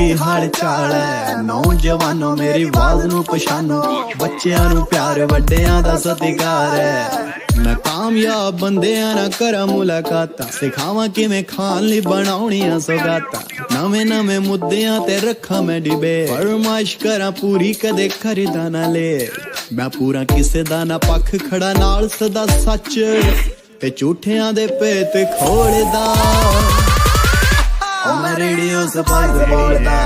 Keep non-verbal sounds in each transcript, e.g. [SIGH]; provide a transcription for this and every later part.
ਕੀ ਹਾਲ ਚਾਲ ਹੈ? ਨੌਜਵਾਨੋ, ਮੇਰੀ ਆਵਾਜ਼ ਨੂੰ ਪਛਾਨੋ। ਬੱਚਿਆਂ ਨੂੰ ਪਿਆਰ, ਵੱਡਿਆਂ ਦਾ ਸਤਿਕਾਰ ਹੈ। ਮੈਂ ਕਾਮਯਾਬ ਬੰਦਿਆਂ ਨਾਲ ਕਰਾਂ ਮੁਲਾਕਾਤਾਂ। ਸਿਖਾਵਾਂ ਕਿਵੇਂ ਖਾਣ ਲਈ ਬਣਾਉਣੀਆਂ ਸੌਗਾਤਾਂ। ਨਵੇਂ ਨਵੇਂ ਮੁੱਦਿਆਂ ਤੇ ਰੱਖਾਂ ਮੈਂ ਡਿਬੇ ਫਰਮਾਇਸ਼ ਕਰਾਂ ਪੂਰੀ, ਕਦੇ ਖਰੀਦਾ ਨਾ ਲੈ। ਮੈਂ ਪੂਰਾ ਕਿਸੇ ਦਾ ਨਾ ਪੱਖ ਖੜਾ ਨਾਲ, ਸਦਾ ਸੱਚ ਤੇ ਝੂਠਿਆਂ ਦੇ ਭੇਤ ਖੋਲਦਾ। ਓ ਮੈਂ ਰੇਡੀਓ ਸਪਾਈਸ ਬੋਲਦਾ।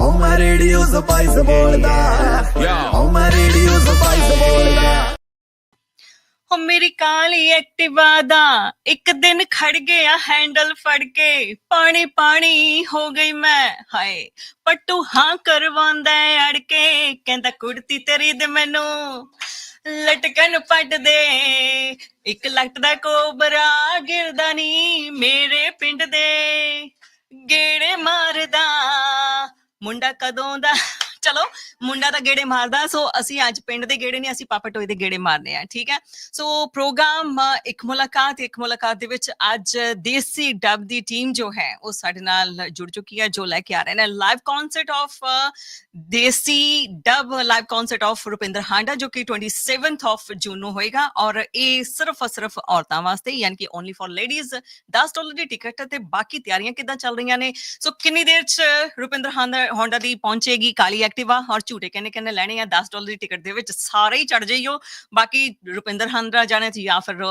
ਓ ਮੈਂ ਰੇਡੀਓ ਸਪਾਈਸ ਬੋਲਦਾ। ਓ ਮੈਂ ਰੇਡੀਓ ਸਪਾਈਸ ਬੋਲਦਾ। ਹੋ ਮੇਰੀ ਕਾਲੀ ਐਕਟਿਵਾ ਦਾ ਇੱਕ ਦਿਨ ਖੜ ਗਿਆ ਹੈਂਡਲ ਫੜ ਕੇ। ਪਾਣੀ ਪਾਣੀ ਹੋ ਗਈ ਮੈਂ, ਹਾਏ, ਪੱਟੂ ਹਾਂ ਕਰਵਾਉਂਦਾ ਏ ਅੜ ਕੇ ਕਹਿੰਦਾ, ਕੁੜਤੀ ਤੇਰੀ ਦੇ ਮੈਨੂੰ ਲਟਕਣ ਪੱਟ ਦੇ। ਇੱਕ ਲੱਟ ਦਾ ਕੋਬਰਾ ਗਿਰਦਾ ਨਹੀਂ ਮੇਰੇ ਪਿੰਡ ਦੇ। ਗੇੜੇ ਮਾਰਦਾ। ਮੁੰਡਾ ਕਦੋਂ ਦਾ ਚਲੋ, ਮੁੰਡਾ ਤਾਂ ਗੇੜੇ ਮਾਰਦਾ, ਸੋ ਅਸੀਂ ਅੱਜ ਪਿੰਡ ਦੇ ਗੇੜੇ ਨਹੀਂ, ਅਸੀਂ ਪਾਪਾ ਟੋਏ ਦੇ ਗੇੜੇ ਮਾਰਨੇ ਆ, ਠੀਕ ਹੈ? ਸੋ ਪ੍ਰੋਗਰਾਮ ਇੱਕ ਮੁਲਾਕਾਤ ਇੱਕ ਮੁਲਾਕਾਤ ਦੇ ਵਿੱਚ ਅੱਜ ਦੇਸੀ ਡਬ ਦੀ ਟੀਮ ਜੋ ਹੈ, ਉਹ ਸਾਡੇ ਨਾਲ ਜੁੜ ਚੁੱਕੀ ਹੈ, ਜੋ ਲੈ ਕੇ ਆ ਰਹੇ ਨੇ live concert of desi dub live concert of Rupinder Handa, ਜੋ ਕਿ 27th ਆਫ ਜੂਨ ਨੂੰ ਹੋਏਗਾ, ਔਰ ਇਹ ਸਿਰਫ ਔਰ ਸਿਰਫ ਔਰਤਾਂ ਵਾਸਤੇ, ਯਾਨੀ ਕਿ ਓਨਲੀ ਫॉर ਲੇਡੀਜ਼ 10 ਡਾਲਰ ਦੀ ਟਿਕਟ ਤੇ ਬਾਕੀ ਤਿਆਰੀਆਂ ਕਿੱਦਾਂ ਚੱਲ ਰਹੀਆਂ ਨੇ? ਸੋ ਕਿੰਨੀ ਦੇਰ ਚ ਰੁਪਿੰਦਰ ਹਾਂਡਾ, ਹੋਂਡਾ ਦੀ ਪਹੁੰਚੇਗੀ ਕਾਲੀ ਐਕਟਿਵਾ ਔਰ ਝੂਟੇ ਕਹਿੰਨੇ ਕਹਿੰਨੇ ਲੈਣੇ ਆ 10 ਡਾਲਰ ਦੀ ਟਿਕਟ ਦੇ ਵਿੱਚ ਸਾਰੇ ਹੀ ਚੜ ਜਾਈਓ। ਬਾਕੀ ਰੁਪਿੰਦਰ ਹਾਂਡਾ ਜਾਣੇ ਤੇ ਜਾਂ ਫਿਰ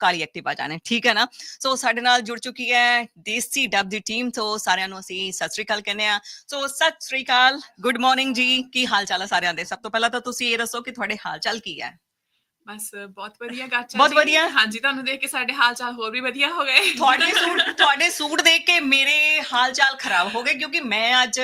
ਕਾਲੀ ਐਕਟਿਵਾ ਜਾਣੇ, ਠੀਕ ਹੈ ਨਾ? ਸੋ ਸਾਡੇ ਨਾਲ ਜੁੜ ਚੁੱਕੀ ਹੈ ਦੇਸੀ ਡੱਬ ਦੀ ਟੀਮ ਤੋਂ ਸਾਰਿਆਂ ਨੂੰ ਅਸੀਂ ਸਤਿ ਸ੍ਰੀ ਅਕਾਲ ਕਹਿੰਦੇ ਆ ਸੋ ਸਤਿ ਸ੍ਰੀ ਅਕਾਲ ਗੁੱਡ ਮਾਰਨਿੰਗ ਜੀ, ਕੀ ਹਾਲ ਚਾਲ ਹੈ ਸਾਰਿਆਂ ਦੇ? ਸਭ ਤੋਂ ਪਹਿਲਾਂ ਤਾਂ ਤੁਸੀਂ ਇਹ ਦੱਸੋ ਕਿ ਤੁਹਾਡੇ ਹਾਲ ਚਾਲ ਕੀ ਹੈ? ਬਸ ਬਹੁਤ ਵਧੀਆ ਗਾਚਾ ਬਹੁਤ। ਵਧੀਆ। ਹਾਂਜੀ ਤੁਹਾਨੂੰ ਦੇਖ ਕੇ ਸਾਡੇ ਹਾਲ ਚਾਲ ਹੋਰ ਵੀ ਵਧੀਆ ਹੋ ਗਏ। ਤੁਹਾਡੇ ਸੂਟ ਤੁਹਾਡੇ ਸੂਟ ਦੇਖ ਕੇ ਮੇਰੇ ਹਾਲ ਚਾਲ ਖਰਾਬ ਹੋ ਗਏ ਕਿਉਂਕਿ ਮੈਂ ਅੱਜ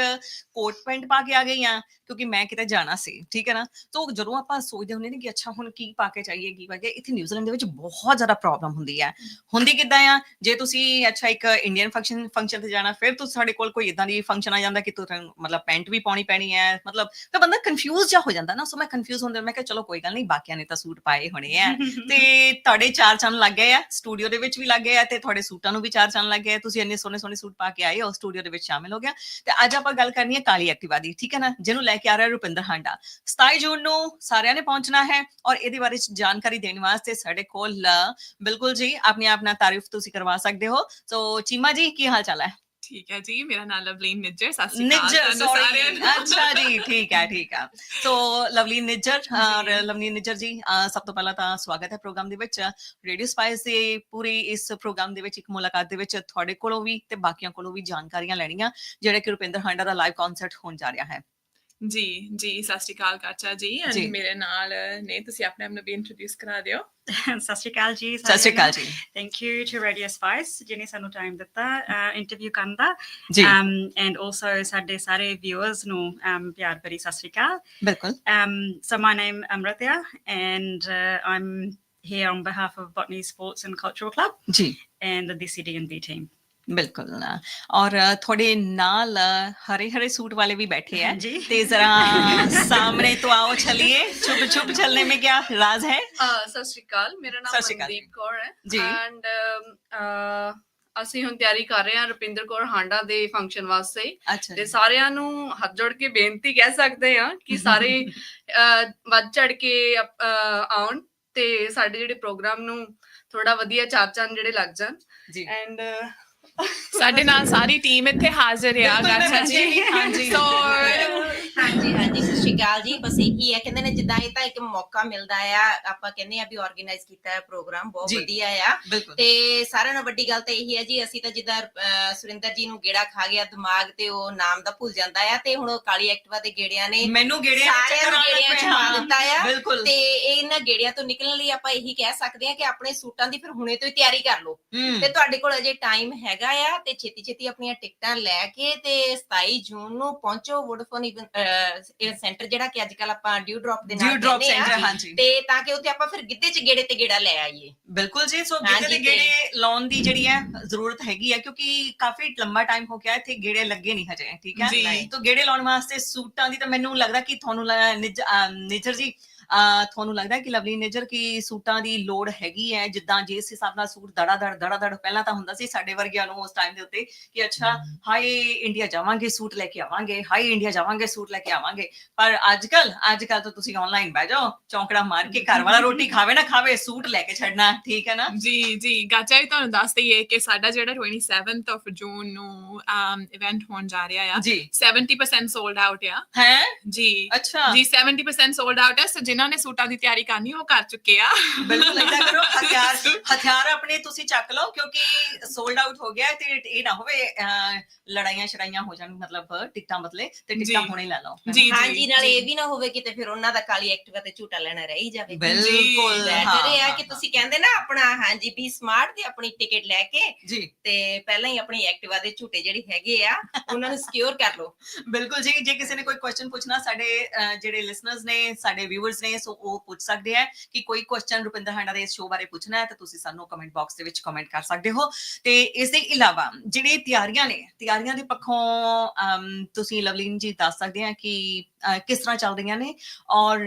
ਕੋਟ ਪੈਂਟ ਪਾ ਕੇ ਆ ਗਈ ਆ ਕਿਉਂਕਿ ਮੈਂ ਕਿਤੇ ਜਾਣਾ ਸੀ ਠੀਕ ਹੈ ਨਾ? ਤੋਂ ਜਦੋਂ ਆਪਾਂ ਸੋਚਦੇ ਹੁੰਦੇ ਨੇ ਕਿ ਅੱਛਾ ਹੁਣ ਕੀ ਪਾ ਕੇ ਚਾਹੀਏ ਕੀ ਪਾ ਕੇ ਇੱਥੇ ਨਿਊਜ਼ੀਲੈਂਡ ਦੇ ਵਿੱਚ ਬਹੁਤ ਜ਼ਿਆਦਾ ਪ੍ਰੋਬਲਮ ਹੁੰਦੀ ਹੈ। ਹੁੰਦੀ ਕਿੱਦਾਂ ਆ? ਜੇ ਤੁਸੀਂ ਅੱਛਾ ਇੱਕ ਇੰਡੀਅਨ ਫੰਕਸ਼ਨ ਫੰਕਸ਼ਨ ਤੇ ਜਾਣਾ ਫਿਰ ਤੁਸੀਂ ਸਾਡੇ ਕੋਲ ਕੋਈ ਇਦਾਂ ਦੀ ਫੰਕਸ਼ਨ ਆ ਜਾਂਦਾ ਕਿ ਤੁਹਾਨੂੰ ਮਤਲਬ ਪੈਂਟ ਵੀ ਪਾਉਣੀ ਪੈਣੀ ਹੈ ਮਤਲਬ ਤਾਂ ਬੰਦਾ ਕਨਫਿਊਜ਼ ਜਾ ਹੋ ਜਾਂਦਾ ਨਾ ਸੋ ਮੈਂ ਕਨਫਿਊਜ਼ ਹੁੰਦੇ ਮੈਂ ਕਿਹਾ ਚਲੋ ਕੋਈ ਗੱਲ ਨਹੀਂ ਬਾਕੀਆਂ ਨੇ ਤਾਂ ਸੂਟ ਪਾਏ ਹੋਣੇ ਆ। ਤੇ ਤੁਹਾਡੇ ਚਾਰ ਚੰਨ ਲੱਗ ਗਏ ਆ ਸਟੂਡੀਓ ਦੇ ਵਿੱਚ ਵੀ ਲੱਗ ਗਏ ਆ ਤੇ ਤੁਹਾਡੇ ਸੂਟਾਂ ਨੂੰ ਵੀ ਚਾਰ ਚੰਨ ਲੱਗ ਗਏ ਆ। ਤੁਸੀਂ ਇੰਨੇ ਸੋਹਣੇ ਸੋਹਣੇ ਸੂਟ ਪਾ ਕੇ ਆਏ ਹੋ ਸਟੂਡੀਓ ਦੇ ਵਿੱਚ ਸ਼ਾਮਿਲ ਹੋ ਗਿਆ। ਤੇ ਅੱਜ ਆਪਾਂ ਗੱਲ ਕਰਨੀ ਹੈ ਕਾਲੀ ਐਕਟਿਵਾ ਦੀ, ਠੀਕ ਹੈ ਨਾ? ਜਿਹਨੂੰ ਲੈ ਕੇ ਆ ਰਿਹਾ ਰੁਪਿੰਦਰ ਹਾਂਡਾ। 27 ਜੂਨ ਨੂੰ ਸਾਰਿਆਂ ਨੇ ਪਹੁੰਚਣਾ ਹੈ ਔਰ ਇਹਦੇ ਬਾਰੇ ਚ ਜਾਣਕਾਰੀ ਦੇਣ ਵਾਸਤੇ ਸਾਡੇ ਕੋਲ ਬਿਲਕੁਲ ਜੀ, ਆਪਣੀ ਆਪਣਾ ਤਾਰੀਫ ਤੁਸੀਂ ਕਰਵਾ ਸਕਦੇ ਹੋ। ਸੋ ਚੀਮਾ ਜੀ, ਕੀ ਹਾਲ ਚਾਲ ਹੈ? ਠੀਕ ਹੈ ਜੀ ਮੇਰਾ ਨਾਮ ਲਵਲੀਨ ਨਿੱਜਰ ਸਤਿ ਸ਼੍ਰੀ ਅਕਾਲ ਨਿੱਜਰ ਸੌਰੀ। ਅੱਛਾ ਜੀ ਠੀਕ ਹੈ ਠੀਕ ਹੈ ਸੋ ਲਵਲੀ ਨਿੱਜਰ ਔਰ ਲਵਲੀ ਨਿੱਜਰ ਜੀ ਸਭ ਤੋਂ ਪਹਿਲਾਂ ਤਾਂ ਸਵਾਗਤ ਹੈ ਪ੍ਰੋਗਰਾਮ ਦੇ ਵਿੱਚ ਰੇਡੀਓ ਸਪਾਈਸ ਦੇ ਪੂਰੀ ਇਸ ਪ੍ਰੋਗਰਾਮ ਦੇ ਵਿੱਚ ਇੱਕ ਮੁਲਾਕਾਤ ਦੇ ਵਿੱਚ ਤੁਹਾਡੇ ਕੋਲੋਂ ਵੀ ਤੇ ਬਾਕੀਆਂ ਕੋਲੋਂ ਵੀ ਜਾਣਕਾਰੀਆਂ ਲੈਣੀਆਂ ਜਿਹੜੇ ਕਿ ਰੁਪਿੰਦਰ ਹਾਂਡਾ ਦਾ ਲਾਈਵ ਕਨਸਰਟ ਹੋਣ ਜਾ ਰਿਹਾ ਹੈ ਜੀ ਜੀ ਸਤਿ ਸ਼੍ਰੀ ਅਕਾਲ ਕਾਚਾ ਜੀ ਜੀ। and ਮੇਰੇ ਨਾਲ ਨੇ ਤੁਸੀਂ ਆਪਣੇ ਆਪ ਨੂੰ ਵੀ ਇੰਟਰੋਡਿਊਸ ਕਰਾ ਦਿਓ। [LAUGHS] ਸਤਿ ਸ਼੍ਰੀ ਅਕਾਲ ਜੀ ਸਤਿ ਸ਼੍ਰੀ ਅਕਾਲ ਜੀ। Thank you to radio spice ਜਿਨੇ ਸਾਨੂੰ ਟਾਈਮ ਦਿੱਤਾ ਇੰਟਰਵਿਊ ਕਰਨ ਦਾ। ਜੀ। Um and also ਸਾਡੇ ਸਾਰੇ viewers ਨੂੰ um ਪਿਆਰ ਭਰੀ ਸਤਿ ਸ਼੍ਰੀ ਅਕਾਲ। ਬਿਲਕੁਲ। Um so my name Amritya and uh, I'm here on behalf of Botany Sports and Cultural Club ਜੀ। and the DCD&B team ਬਿਲਕੁਲ ਔਰ ਅ, ਤੁਹਾਡੇ ਨਾਲ ਹਰੇ ਹਰੇ ਸੂਟ ਵਾਲੇ ਵੀ बैठे हैं जी ਤੇ ਜ਼ਰਾ सामने तो आओ चलिए छुप छुप चलने में क्या राज है ਅਹ ਸਤਿ ਸ਼੍ਰੀ ਅਕਾਲ ਮੇਰਾ ਨਾਮ ਸਤਿ ਸ਼੍ਰੀ ਅਕਾਲ ਮਨਦੀਪ ਕੌਰ ਹੈ ਜੀ। ਐਂਡ ਅਸੀਂ ਹੁਣ ਤਿਆਰੀ ਕਰ ਰਹੇ ਹਾਂ ਰੁਪਿੰਦਰ ਕੌਰ ਹਾਂਡਾ ਦੇ ਫੰਕਸ਼ਨ ਵਾਸਤੇ ਅੱਛਾ ਤੇ ਸਾਰਿਆਂ ਨੂੰ ਹੱਥ ਜੋੜ ਕੇ ਬੇਨਤੀ ਕਹਿ ਸਕਦੇ ਹਾਂ ਕਿ [LAUGHS] ਸਾਰੇ ਅਹ, ਵੱਧ ਚੜ ਕੇ ਅਪ- ਅਹ, ਆਉਣ ਤੇ ਸਾਡੇ ਜਿਹੜੇ ਪ੍ਰੋਗਰਾਮ ਨੂੰ ਥੋੜਾ ਵਧੀਆ ਚਾਰ ਚੰਨ ਜਿਹੜੇ ਲੱਗ ਜਾਣ ਜੀ ਐਂਡ ਸਾਡੇ ਨਾਲ ਸਾਰੀ ਟੀਮ ਇੱਥੇ ਹਾਜ਼ਰ ਆ ਬਿਲਕੁਲ, ਮੈਂ ਗਾਚਾ ਜੀ। ਹਾਂਜੀ। ਸੋ ਹਾਂਜੀ ਹਾਂਜੀ ਸਤਿ ਸ਼੍ਰੀ ਅਕਾਲ ਜੀ। ਬਸ ਇਹੀ ਹੈ ਕਹਿੰਦੇ ਨੇ ਜਿੱਦਾਂ ਇਹ ਤਾਂ ਇੱਕ ਮੌਕਾ ਮਿਲਦਾ ਆ ਆਪਾਂ ਕਹਿੰਦੇ ਆ ਵੀ ਆਰਗੇਨਾਈਜ਼ ਕੀਤਾ ਹੈ ਪ੍ਰੋਗਰਾਮ ਬਹੁਤ। ਵਧੀਆ ਆ। ਬਿਲਕੁਲ। ਤੇ ਸਾਰਿਆਂ ਨਾਲੋਂ ਵੱਡੀ ਗੱਲ ਤਾਂ ਇਹੀ ਹੈ ਜੀ ਅਸੀਂ ਤਾਂ ਜਿੱਦਾਂ ਸੁਰਿੰਦਰ ਜੀ ਨੂੰ ਗੇੜਾ ਖਾ ਗਿਆ ਦਿਮਾਗ ਤੇ ਉਹ ਨਾਮ ਦਾ ਭੁੱਲ ਜਾਂਦਾ ਆ ਤੇ ਹੁਣ ਉਹ ਕਾਲੀ ਐਕਟਿਵਾ ਦੇ ਗੇੜਿਆਂ ਨੇ ਮੈਨੂੰ ਗੇੜਿਆਂ ਸਾਰਿਆਂ ਨੂੰ ਗੇੜਿਆਂ ਚ ਦਿੱਤਾ ਆ। ਬਿਲਕੁਲ। ਤੇ ਇਹਨਾਂ ਗੇੜਿਆਂ ਤੋਂ ਨਿਕਲਣ ਲਈ ਆਪਾਂ ਇਹੀ ਕਹਿ ਸਕਦੇ ਆ ਕਿ ਆਪਣੇ ਸੂਟਾਂ ਦੀ ਫਿਰ ਹੁਣੇ ਤੋਂ ਹੀ ਤਿਆਰੀ ਕਰ ਲਓ। ਹੂੰ, ਤੇ ਤੁਹਾਡੇ ਕੋਲ ਅਜੇ ਟਾਈਮ ਹੈਗਾ ਆ ਤੇ ਛੇਤੀ ਛੇਤੀ ਆਪਣੀਆਂ ਟਿਕਟਾਂ ਲੈ ਕੇ ਤੇ 27 ਜੂਨ ਨੂੰ ਪਹੁੰਚੋ ਵੋਡਫੋਨ ਇਹ ਸੈਂਟਰ ਜਿਹੜਾ ਕਿ ਅੱਜ ਕੱਲ ਆਪਾਂ ਡਿਊ ਡ੍ਰੌਪ ਦੇ ਡਿਊ ਨਾਲ ਡ੍ਰੌਪ ਕਹਿੰਦੇ ਆ। ਸੈਂਟਰ ਹਾਂਜੀ। ਤੇ ਤਾਂ ਕਿ ਉੱਥੇ ਆਪਾਂ ਫਿਰ ਗਿੱਧੇ ਚ ਗੇੜੇ ਤੇ ਗੇੜਾ ਲੈ ਆਈਏ। ਬਿਲਕੁਲ ਜੀ ਸੋ ਗਿੱਧੇ ਦੇ ਗੇੜੇ ਲਾਉਣ ਦੀ ਜਿਹੜੀ ਹੈ ਜ਼ਰੂਰਤ ਹੈਗੀ ਹੈ ਕਿਉਂਕਿ ਕਾਫੀ ਲੰਬਾ ਟਾਈਮ ਹੋ ਗਿਆ ਇੱਥੇ ਗੇੜੇ ਲੱਗੇ ਨਹੀਂ ਹਜੇ ਠੀਕ ਹੈ। ਤਾਂ ਗੇੜੇ ਲਾਉਣ ਵਾਸਤੇ ਸੂਟਾਂ ਦੀ ਤਾਂ ਮੈਨੂੰ ਲੱਗਦਾ ਕਿ ਤੁਹਾਨੂੰ ਨਿੱਜਰ ਜੀ ਤੁਹਾਨੂੰ ਲੱਗਦਾ ਕਿ ਲਵਲੀ ਨੇਜਰ ਕੀ ਸੂਟਾਂ ਦੀ ਲੋੜ ਹੈਗੀ ਹੈ? ਜਿੱਦਾਂ ਜਿਸ ਹਿਸਾਬ ਨਾਲ ਸੂਟ ਦੜਾ ਦੜ ਦੜਾ ਦੜ ਪਹਿਲਾਂ ਤਾਂ ਹੁੰਦਾ ਸੀ ਸਾਡੇ ਵਰਗਿਆਂ ਨੂੰ ਉਸ ਟਾਈਮ ਦੇ ਉੱਤੇ ਕਿ ਅੱਛਾ ਹਾਈ ਇੰਡੀਆ ਜਾਵਾਂਗੇ ਸੂਟ ਲੈ ਕੇ ਆਵਾਂਗੇ ਹਾਈ ਇੰਡੀਆ ਜਾਵਾਂਗੇ ਸੂਟ ਲੈ ਕੇ ਆਵਾਂਗੇ। ਪਰ ਅੱਜ ਕੱਲ ਅੱਜ ਕੱਲ ਤਾਂ ਤੁਸੀਂ ਆਨਲਾਈਨ ਬਹਿ ਜਾਓ ਚੌਂਕੜਾ ਮਾਰ ਕੇ ਘਰ ਵਾਲਾ ਰੋਟੀ [LAUGHS] ਖਾਵੇ ਨਾ ਖਾਵੇ ਸੂਟ ਲੈ ਕੇ ਛੱਡਣਾ ਠੀਕ ਹੈ ਨਾ? ਜੀ ਜੀ ਗਾਚਾ ਵੀ ਤੁਹਾਨੂੰ ਦੱਸ ਦਈਏ ਕਿ ਸਾਡਾ ਜਿਹੜਾ 27th ਆਫ ਜੂਨ ਨੂੰ ਇਵੈਂਟ ਹੋਣ ਜਾ ਰਿਹਾ ਆ ਜੀ। 70% ਸੋਲਡ ਆਊਟ ਆ। ਹੈ? ਜੀ ਅੱਛਾ। ਜੀ 70% ਸੋਲਡ ਆਊਟ ਹੈ ਸੋ ਜਿਨ੍ਹਾਂ ਨੇ ਸੂਟਾਂ ਦੀ ਤਿਆਰੀ ਕਰਨੀ ਉਹ ਕਰ ਚੁੱਕੇ ਆ। ਬਿਲਕੁਲ ਏਦਾਂ ਕਰੋ ਹਥਿਆਰ ਹਥਿਆਰ ਆਪਣੇ ਤੁਸੀਂ ਚੱਕ ਲਓ ਕਿਉਂਕਿ ਸੋਲਡ ਆਊਟ ਹੋ ਗਿਆ ਤੇ ਇਹ ਨਾ ਹੋਵੇ ਲੜਾਈਆਂ ਸ਼ੜਾਈਆਂ ਹੋ ਜਾਣ ਮਤਲਬ ਟਿਕਟਾਂ ਬਦਲੇ ਤੇ ਟਿਕਟਾਂ। ਹੁਣੇ ਲੈ ਲਓ? ਜੀ ਹਾਂਜੀ ਨਾਲੇ। ਇਹ ਵੀ ਨਾ ਹੋਵੇ ਕਿਤੇ ਫਿਰ ਉਹਨਾਂ ਦਾ ਕਾਲੀ ਐਕਟਿਵਾ ਤੇ ਝੂਟਾ ਲੈਣਾ ਰਹਿ ਜਾਵੇ। ਬਿਲਕੁਲ। ਬੈਟਰ ਇਹ ਆ ਹਾਂ, ਕਿ ਤੁਸੀਂ ਕਹਿੰਦੇ ਨਾ ਆਪਣਾ ਹਾਂਜੀ ਵੀ ਸਮਾਰਟ ਤੇ ਆਪਣੀ ਟਿਕਟ ਲੈ ਕੇ ਜੀ। ਤੇ ਪਹਿਲਾਂ ਹੀ ਆਪਣੀ ਐਕਟਿਵਾ ਦੇ ਝੂਟੇ ਜਿਹੜੇ ਹੈਗੇ ਆ ਉਹਨਾਂ ਨੂੰ ਸਿਕਿਉਰ ਕਰ ਲਓ। ਬਿਲਕੁਲ ਜੀ ਜੇ ਕਿਸੇ ਨੇ ਕੋਈ ਕੁਐਸਚਨ ਪੁੱਛਣਾ ਸਾਡੇ ਜਿਹੜੇ ਲਿਸਨਰਸ ਨੇ ਸਾਡੇ ਵਿਊਅਰਸ ਨੇ ਸੋ ਉਹ ਪੁੱਛ ਸਕਦੇ ਆ ਕਿ ਕੋਈ ਕੁਐਸਚਨ ਰੁਪਿੰਦਰ ਹਾਂਡਾ ਦੇ ਇਸ ਸ਼ੋਅ ਬਾਰੇ ਪੁੱਛਣਾ ਹੈ ਤਾਂ ਤੁਸੀਂ ਸਾਨੂੰ ਕਮੈਂਟ ਬਾਕਸ ਦੇ ਵਿੱਚ ਕਮੈਂਟ ਕਰ ਸਕਦੇ ਹੋ। ਤੇ ਇਸ ਦੇ ਇਲਾਵਾ ਜਿਹੜੇ ਤਿਆਰੀਆਂ ਨੇ, ਤਿਆਰੀਆਂ ਦੇ ਪੱਖੋਂ ਤੁਸੀਂ ਲਵਲੀਨ ਜੀ ਦੱਸ ਸਕਦੇ ਆ ਕਿ ਕਿਸ ਤਰ੍ਹਾਂ ਚੱਲ ਰਹੀਆਂ ਨੇ ਔਰ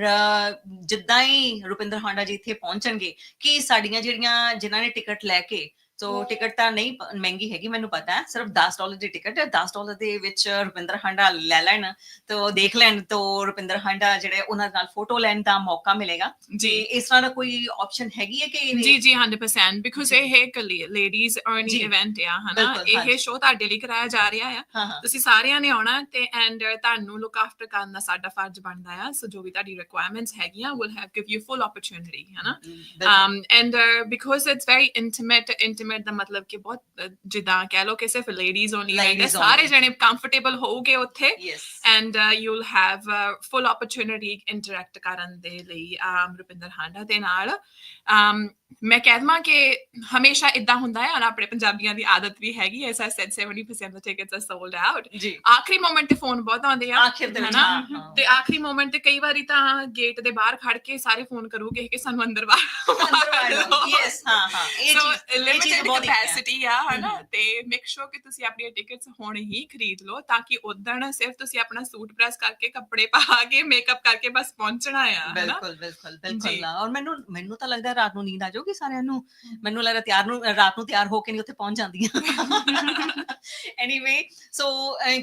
ਜਿੱਦਾਂ ਹੀ ਰੁਪਿੰਦਰ ਹਾਂਡਾ ਜੀ ਇੱਥੇ ਪਹੁੰਚਣਗੇ ਕਿ ਸਾਡੀਆਂ ਜਿਹੜੀਆਂ, ਜਿਨ੍ਹਾਂ ਨੇ ਟਿਕਟ ਲੈ ਕੇ ਸੋ ਟਿਕਟ ਤਾਂ ਨਹੀਂ ਮਹਿੰਗੀ ਹੈਗੀ ਮੈਨੂੰ ਪਤਾ ਹੈ। ਸਿਰਫ 10 ਡਾਲਰ ਦੀ ਟਿਕਟ ਹੈ। 10 ਡਾਲਰ ਦੇ ਵਿੱਚ ਰੁਪਿੰਦਰ ਹੰਡਾ ਲੈ ਲੈਣ ਤੋ ਦੇਖ ਲੈਣ ਤੋ ਰੁਪਿੰਦਰ ਹੰਡਾ ਜਿਹੜੇ ਉਹਨਾਂ ਨਾਲ ਫੋਟੋ ਲੈਣ ਦਾ ਮੌਕਾ ਮਿਲੇਗਾ। ਜੀ। ਇਸ ਤਰ੍ਹਾਂ ਦਾ ਕੋਈ ਆਪਸ਼ਨ ਹੈਗੀ ਹੈ ਕਿ ਜੀ ਜੀ 100% ਬਿਕਾਜ਼ ਇਹ ਹੈ ਲੇਡੀਜ਼ ਅਰਨਿੰਗ ਇਵੈਂਟ ਆ ਹਨਾ? ਇਹ ਸ਼ੋਅ ਤੁਹਾਡੇ ਲਈ ਕਰਾਇਆ ਜਾ ਰਿਹਾ ਆ। ਤੁਸੀਂ ਸਾਰਿਆਂ ਨੇ ਆਉਣਾ ਤੇ ਐਂਡ ਤੁਹਾਨੂੰ ਲੁੱਕ ਆਫਟਰ ਕਰਨ ਦਾ ਸਾਡਾ ਫਰਜ਼ ਬਣਦਾ ਆ। ਸੋ ਜੋ ਵੀ ਤੁਹਾਡੀ ਰਿਕੁਆਇਰਮੈਂਟਸ ਹੈਗੀਆਂ will have give you full opportunity ਹਨਾ? And because it's very intimate intimate ਦਾ ਮਤਲਬ ਕਿ ਬਹੁਤ ਜਿੱਦਾਂ ਕਹਿ ਲੋ ਕਿ ਸਿਰਫ ladies only ਹੈ ਸਾਰੇ. ਜਣੇ ਕੰਫਰਟੇਬਲ ਹੋਊਗੇ ਉੱਥੇ uh, you'll have uh, full opportunity interact ਕਰਨ ਦੇ ਲਈ um, ਰੁਪਿੰਦਰ ਹਾਂਡਾ ਦੇ ਨਾਲ ਮੈਂ ਕਹਿਦਮਾ ਕਿ ਹਮੇਸ਼ਾ ਇਦਾਂ ਹੁੰਦਾ ਹੈ ਔਰ ਆਪਣੇ ਪੰਜਾਬੀਆਂ ਦੀ ਆਦਤ ਵੀ ਹੈਗੀ as said 70% of tickets are sold out ਜੀ। ਆਖਰੀ ਮੋਮੈਂਟ ਤੇ ਫੋਨ ਬਹੁਤ ਆਉਂਦੇ ਆ ਆਖਿਰ ਦੇ ਵਿੱਚ ਤੇ ਆਖਰੀ ਮੋਮੈਂਟ ਤੇ ਕਈ ਵਾਰੀ ਤਾਂ ਗੇਟ ਦੇ ਬਾਹਰ ਖੜ ਕੇ ਸਾਰੇ ਫੋਨ ਕਰੂਗੇ ਕਿ ਸਾਨੂੰ ਅੰਦਰ ਬਾਹਰ ਯੈਸ ਹਾਂ ਹਾਂ। ਇਹ ਚੀਜ਼ ਲਿਮਿਟਡ ਕੈਪੈਸਿਟੀ ਆ ਹਨਾ। ਤੇ ਮੇਕ ਸ਼ੋਰ ਕਿ ਤੁਸੀਂ ਆਪਣੀਆਂ ਟਿਕਟਸ ਹੁਣ ਹੀ ਖਰੀਦ ਲਓ ਤਾਂ ਕਿ ਉਦਣ ਸਿਰਫ ਤੁਸੀਂ ਆਪਣਾ ਸੂਟ ਪ੍ਰੈਸ ਕਰਕੇ ਕੱਪੜੇ ਪਾ ਕੇ ਮੇਕਅਪ ਕਰਕੇ ਬਸ ਪਹੁੰਚਣਾ ਆ ਹਨਾ? ਬਿਲਕੁਲ ਬਿਲਕੁਲ। ਬਿਲਕੁਲ ਔਰ ਮੈਨੂੰ ਮੈਨੂੰ ਤਾਂ ਲੱਗਦਾ ਰਾਤ ਨੂੰ ਨੀਂਦ ਆ ਜਾਊਗੀ ਸਾਰਿਆਂ ਨੂੰ? ਮੈਨੂੰ ਲੱਗਦਾ ਤਿਆਰ ਨੂੰ ਰਾਤ ਨੂੰ ਤਿਆਰ ਹੋ ਕੇ ਨਹੀਂ ਉੱਥੇ ਪਹੁੰਚ ਜਾਂਦੀਆਂ। ਐਨੀਵੇ ਸੋ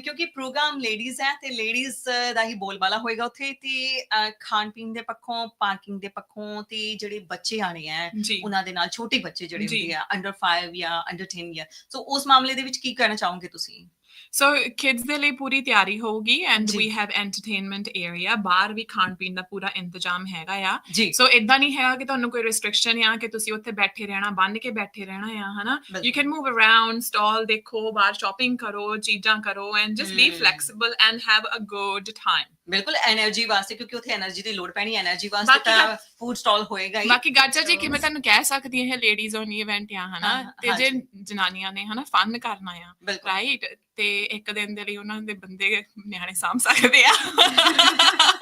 ਕਿਉਂਕਿ ਪ੍ਰੋਗਰਾਮ ਲੇਡੀਜ਼ ਹੈ ਤੇ ਲੇਡੀਜ਼ ਦਾ ਹੀ ਬੋਲਬਾਲਾ ਹੋਏਗਾ ਉੱਥੇ ਤੇ ਖਾਣ ਪੀਣ ਦੇ ਪੱਖੋਂ ਪਾਰਕਿੰਗ ਦੇ ਪੱਖੋਂ ਤੇ ਜਿਹੜੇ ਬੱਚੇ ਆਣੇ ਆ ਉਹਨਾਂ ਦੇ ਨਾਲ ਛੋਟੇ ਬੱਚੇ ਜਿਹੜੇ। ਹੁੰਦੇ ਆ ਅੰਡਰ 5 ਜਾਂ ਅੰਡਰ 10 ਇਅਰ ਸੋ ਉਸ ਮਾਮਲੇ ਦੇ ਵਿੱਚ ਕੀ ਕਹਿਣਾ ਚਾਹੋਗੇ ਤੁਸੀਂ? ਸੋ ਕਿਡਸ ਦੇ ਲਈ ਪੂਰੀ ਤਿਆਰੀ ਹੋਊਗੀ and. We have entertainment area ਬਾਹਰ ਵੀ ਖਾਣ ਪੀਣ ਦਾ ਪੂਰਾ ਇੰਤਜ਼ਾਮ ਹੈਗਾ ਆ ਸੋ ਇਦਾਂ ਨਹੀਂ ਹੈਗਾ ਕਿ ਤੁਹਾਨੂੰ ਕੋਈ ਰੈਸਟ੍ਰਿਕਸ਼ਨ ਆ ਕਿ ਤੁਸੀਂ ਉੱਥੇ ਬੈਠੇ ਰਹਿਣਾ ਬੰਨ ਕੇ ਬੈਠੇ ਰਹਿਣਾ ਆ ਹਨਾ। You can move around stall ਦੇਖੋ ਬਾਹਰ ਸ਼ਾਪਿੰਗ ਕਰੋ ਚੀਜ਼ਾਂ ਕਰੋ and just be. Flexible and have a good time ਬਿਲਕੁਲ એનર્ਜੀ ਵਾਸਤੇ ਕਿਉਂਕਿ ਉੱਥੇ એનર્ਜੀ ਦੀ ਲੋੜ ਪੈਣੀ એનર્ਜੀ ਵਾਸਤੇ ਤਾਂ ਫੂਡ ਸਟਾਲ ਹੋਏਗਾ ਹੀ। ਬਾਕੀ ਗਾਚਾ ਜੀ ਕਿਵੇਂ ਤੁਹਾਨੂੰ ਕਹਿ ਸਕਦੀਆਂ ਹੈ ਲੇਡੀਜ਼ ਔਨ ਇਵੈਂਟ ਆ ਹਨਾ? ਤੇ ਜੇ ਜਨਾਨੀਆਂ ਨੇ ਹਨਾ ਫਨ ਕਰਨਾ ਆ ਬਿਲਕੁਲ। ਰਾਈਟ ਤੇ ਇੱਕ ਦਿਨ ਦੇ ਲਈ ਉਹਨਾਂ ਦੇ ਬੰਦੇ ਨਿਆਣੇ ਸਾਂਭ ਸਕਦੇ ਆ। [LAUGHS]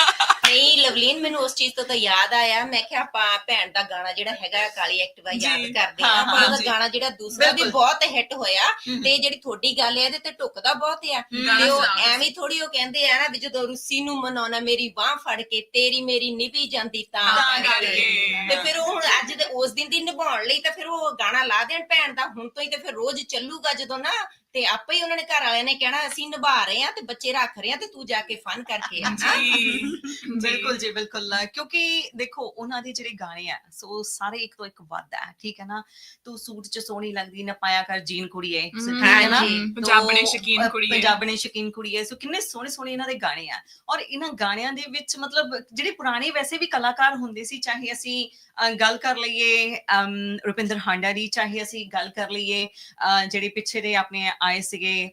ਨਹੀਂ ਲਵਲੀਨ ਮੈਨੂੰ ਉਸ ਚੀਜ਼ ਤੋਂ ਤਾਂ ਯਾਦ ਆਇਆ ਮੈਂ ਕਿਹਾ ਆਪਾਂ ਭੈਣ ਦਾ ਗਾਣਾ ਜਿਹੜਾ ਹੈਗਾ ਕਾਲੀ ਐਕਟਿਵਾ ਯਾਦ ਕਰਦੇ ਆ ਪਰ ਉਹਦਾ। ਗਾਣਾ ਜਿਹੜਾ ਦੂਸਰਾ ਵੀ। ਬਹੁਤ ਹਿੱਟ ਹੋਇਆ। ਤੇ ਜਿਹੜੀ ਤੁਹਾਡੀ ਗੱਲ ਹੈ ਇਹਦੇ ਤੇ ਟੁਕਦਾ ਬਹੁਤ ਆ ਤੇ ਉਹ। ਐਵੇਂ ਥੋੜੀ ਉਹ ਕਹਿੰਦੇ ਆ ਨਾ ਵੀ ਜਦੋਂ ਰੁੱਸੀ ਨੂੰ ਮਨਾਉਣਾ ਮੇਰੀ ਬਾਹ ਫੜ ਕੇ ਤੇਰੀ ਮੇਰੀ ਨਿਭੀ ਜਾਂਦੀ ਤਾਂ ਤਾਂ ਫਿਰ ਉਹ ਹੁਣ ਅੱਜ ਦੇ ਉਸ ਦਿਨ ਦੀ ਨਿਭਾਉਣ ਲਈ ਤਾਂ ਫਿਰ ਉਹ ਗਾਣਾ ਲਾ ਦੇਣ ਭੈਣ ਦਾ ਹੁਣ ਤੋਂ ਹੀ ਤੇ ਫਿਰ ਰੋਜ਼ ਚੱਲੂਗਾ ਜਦੋਂ ਨਾ ਤੇ ਆਪੇ ਹੀ ਉਹਨਾਂ ਨੇ ਘਰ ਵਾਲਿਆਂ ਨੇ ਕਹਿਣਾ ਅਸੀਂ ਨਿਭਾ ਰਹੇ ਆ ਤੇ ਬੱਚੇ ਰੱਖ ਰਹੇ ਆ ਤੇ ਤੂੰ ਜਾ ਕੇ ਫਨ ਕਰਕੇ ਆ [LAUGHS] ਜੀ। ਬਿਲਕੁਲ ਜੀ ਬਿਲਕੁਲ। ਕਿਉਂਕਿ ਦੇਖੋ ਉਹਨਾਂ ਦੇ ਜਿਹੜੇ ਗਾਣੇ ਆ ਸੋ ਸਾਰੇ ਇੱਕ ਤੋਂ ਇੱਕ ਵੱਧ ਹੈ ਠੀਕ ਹੈ ਨਾ? ਤੂੰ ਸੂਟ ਚ ਸੋਹਣੀ ਲੱਗਦੀ ਨਾ ਪਾਇਆ ਕਰ ਜੀਨ ਕੁੜੀਏ ਠੀਕ ਹੈ ਨਾ। ਪੰਜਾਬਣੇ ਸ਼ਕੀਨ ਕੁੜੀਏ। ਪੰਜਾਬਣੇ ਸ਼ਕੀਨ ਕੁੜੀਏ। ਸੋ ਕਿੰਨੇ ਸੋਹਣੇ ਸੋਹਣੇ ਇਹਨਾਂ ਦੇ ਗਾਣੇ ਆ। ਔਰ ਇਹਨਾਂ ਗਾਣਿਆਂ ਦੇ ਵਿੱਚ ਮਤਲਬ ਜਿਹੜੇ ਪੁਰਾਣੇ ਵੈਸੇ ਵੀ ਕਲਾਕਾਰ ਹੁੰਦੇ ਸੀ ਚਾਹੇ ਅਸੀਂ ਗੱਲ ਕਰ ਲਈਏ ਰੁਪਿੰਦਰ ਹਾਂਡਾ ਦੀ ਚਾਹੇ ਅਸੀਂ ਗੱਲ ਕਰ ਲਈਏ ਜਿਹੜੇ ਪਿੱਛੇ ਦੇ ਆਪਣੇ ਆਏ ਸੀਗੇ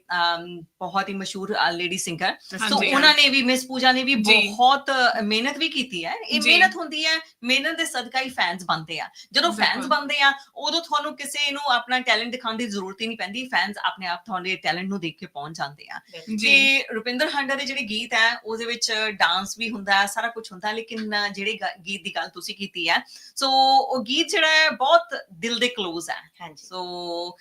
ਬਹੁਤ ਹੀ ਮਸ਼ਹੂਰ ਲੇਡੀ ਸਿੰਗਰ ਸੋ ਉਹਨਾਂ ਨੇ ਵੀ ਮਿਸ ਪੂਜਾ ਨੇ ਵੀ। ਬਹੁਤ ਮਿਹਨਤ ਵੀ ਕੀਤੀ ਹੈ। ਇਹ। ਮਿਹਨਤ ਹੁੰਦੀ ਹੈ ਮਿਹਨਤ ਦੇ ਸਦਕਾ ਹੀ ਫੈਨਸ ਬਣਦੇ ਆ। ਜਦੋਂ ਫੈਨਸ। ਬਣਦੇ ਆ ਉਦੋਂ ਤੁਹਾਨੂੰ ਕਿਸੇ ਨੂੰ ਆਪਣਾ ਟੈਲੈਂਟ ਦਿਖਾਉਣ ਦੀ ਜ਼ਰੂਰਤ ਹੀ ਨਹੀਂ ਪੈਂਦੀ। ਫੈਨਸ ਆਪਣੇ ਆਪ ਤੁਹਾਡੇ ਟੈਲੈਂਟ ਨੂੰ ਦੇਖ ਕੇ ਪਹੁੰਚ ਜਾਂਦੇ ਆ। ਜੀ ਤੇ ਰੁਪਿੰਦਰ ਹਾਂਡਾ ਦੇ ਜਿਹੜੇ ਗੀਤ ਹੈ ਉਹਦੇ ਵਿੱਚ ਡਾਂਸ ਵੀ ਹੁੰਦਾ ਸਾਰਾ ਕੁਝ ਹੁੰਦਾ ਲੇਕਿਨ ਜਿਹੜੇ ਗੀਤ ਦੀ ਗੱਲ ਤੁਸੀਂ ਕੀਤੀ ਹੈ ਸੋ ਉਹ ਗੀਤ ਜਿਹੜਾ ਹੈ ਬਹੁਤ ਦਿਲ ਦੇ ਕਲੋਜ਼ ਹੈ। ਹਾਂਜੀ। ਸੋ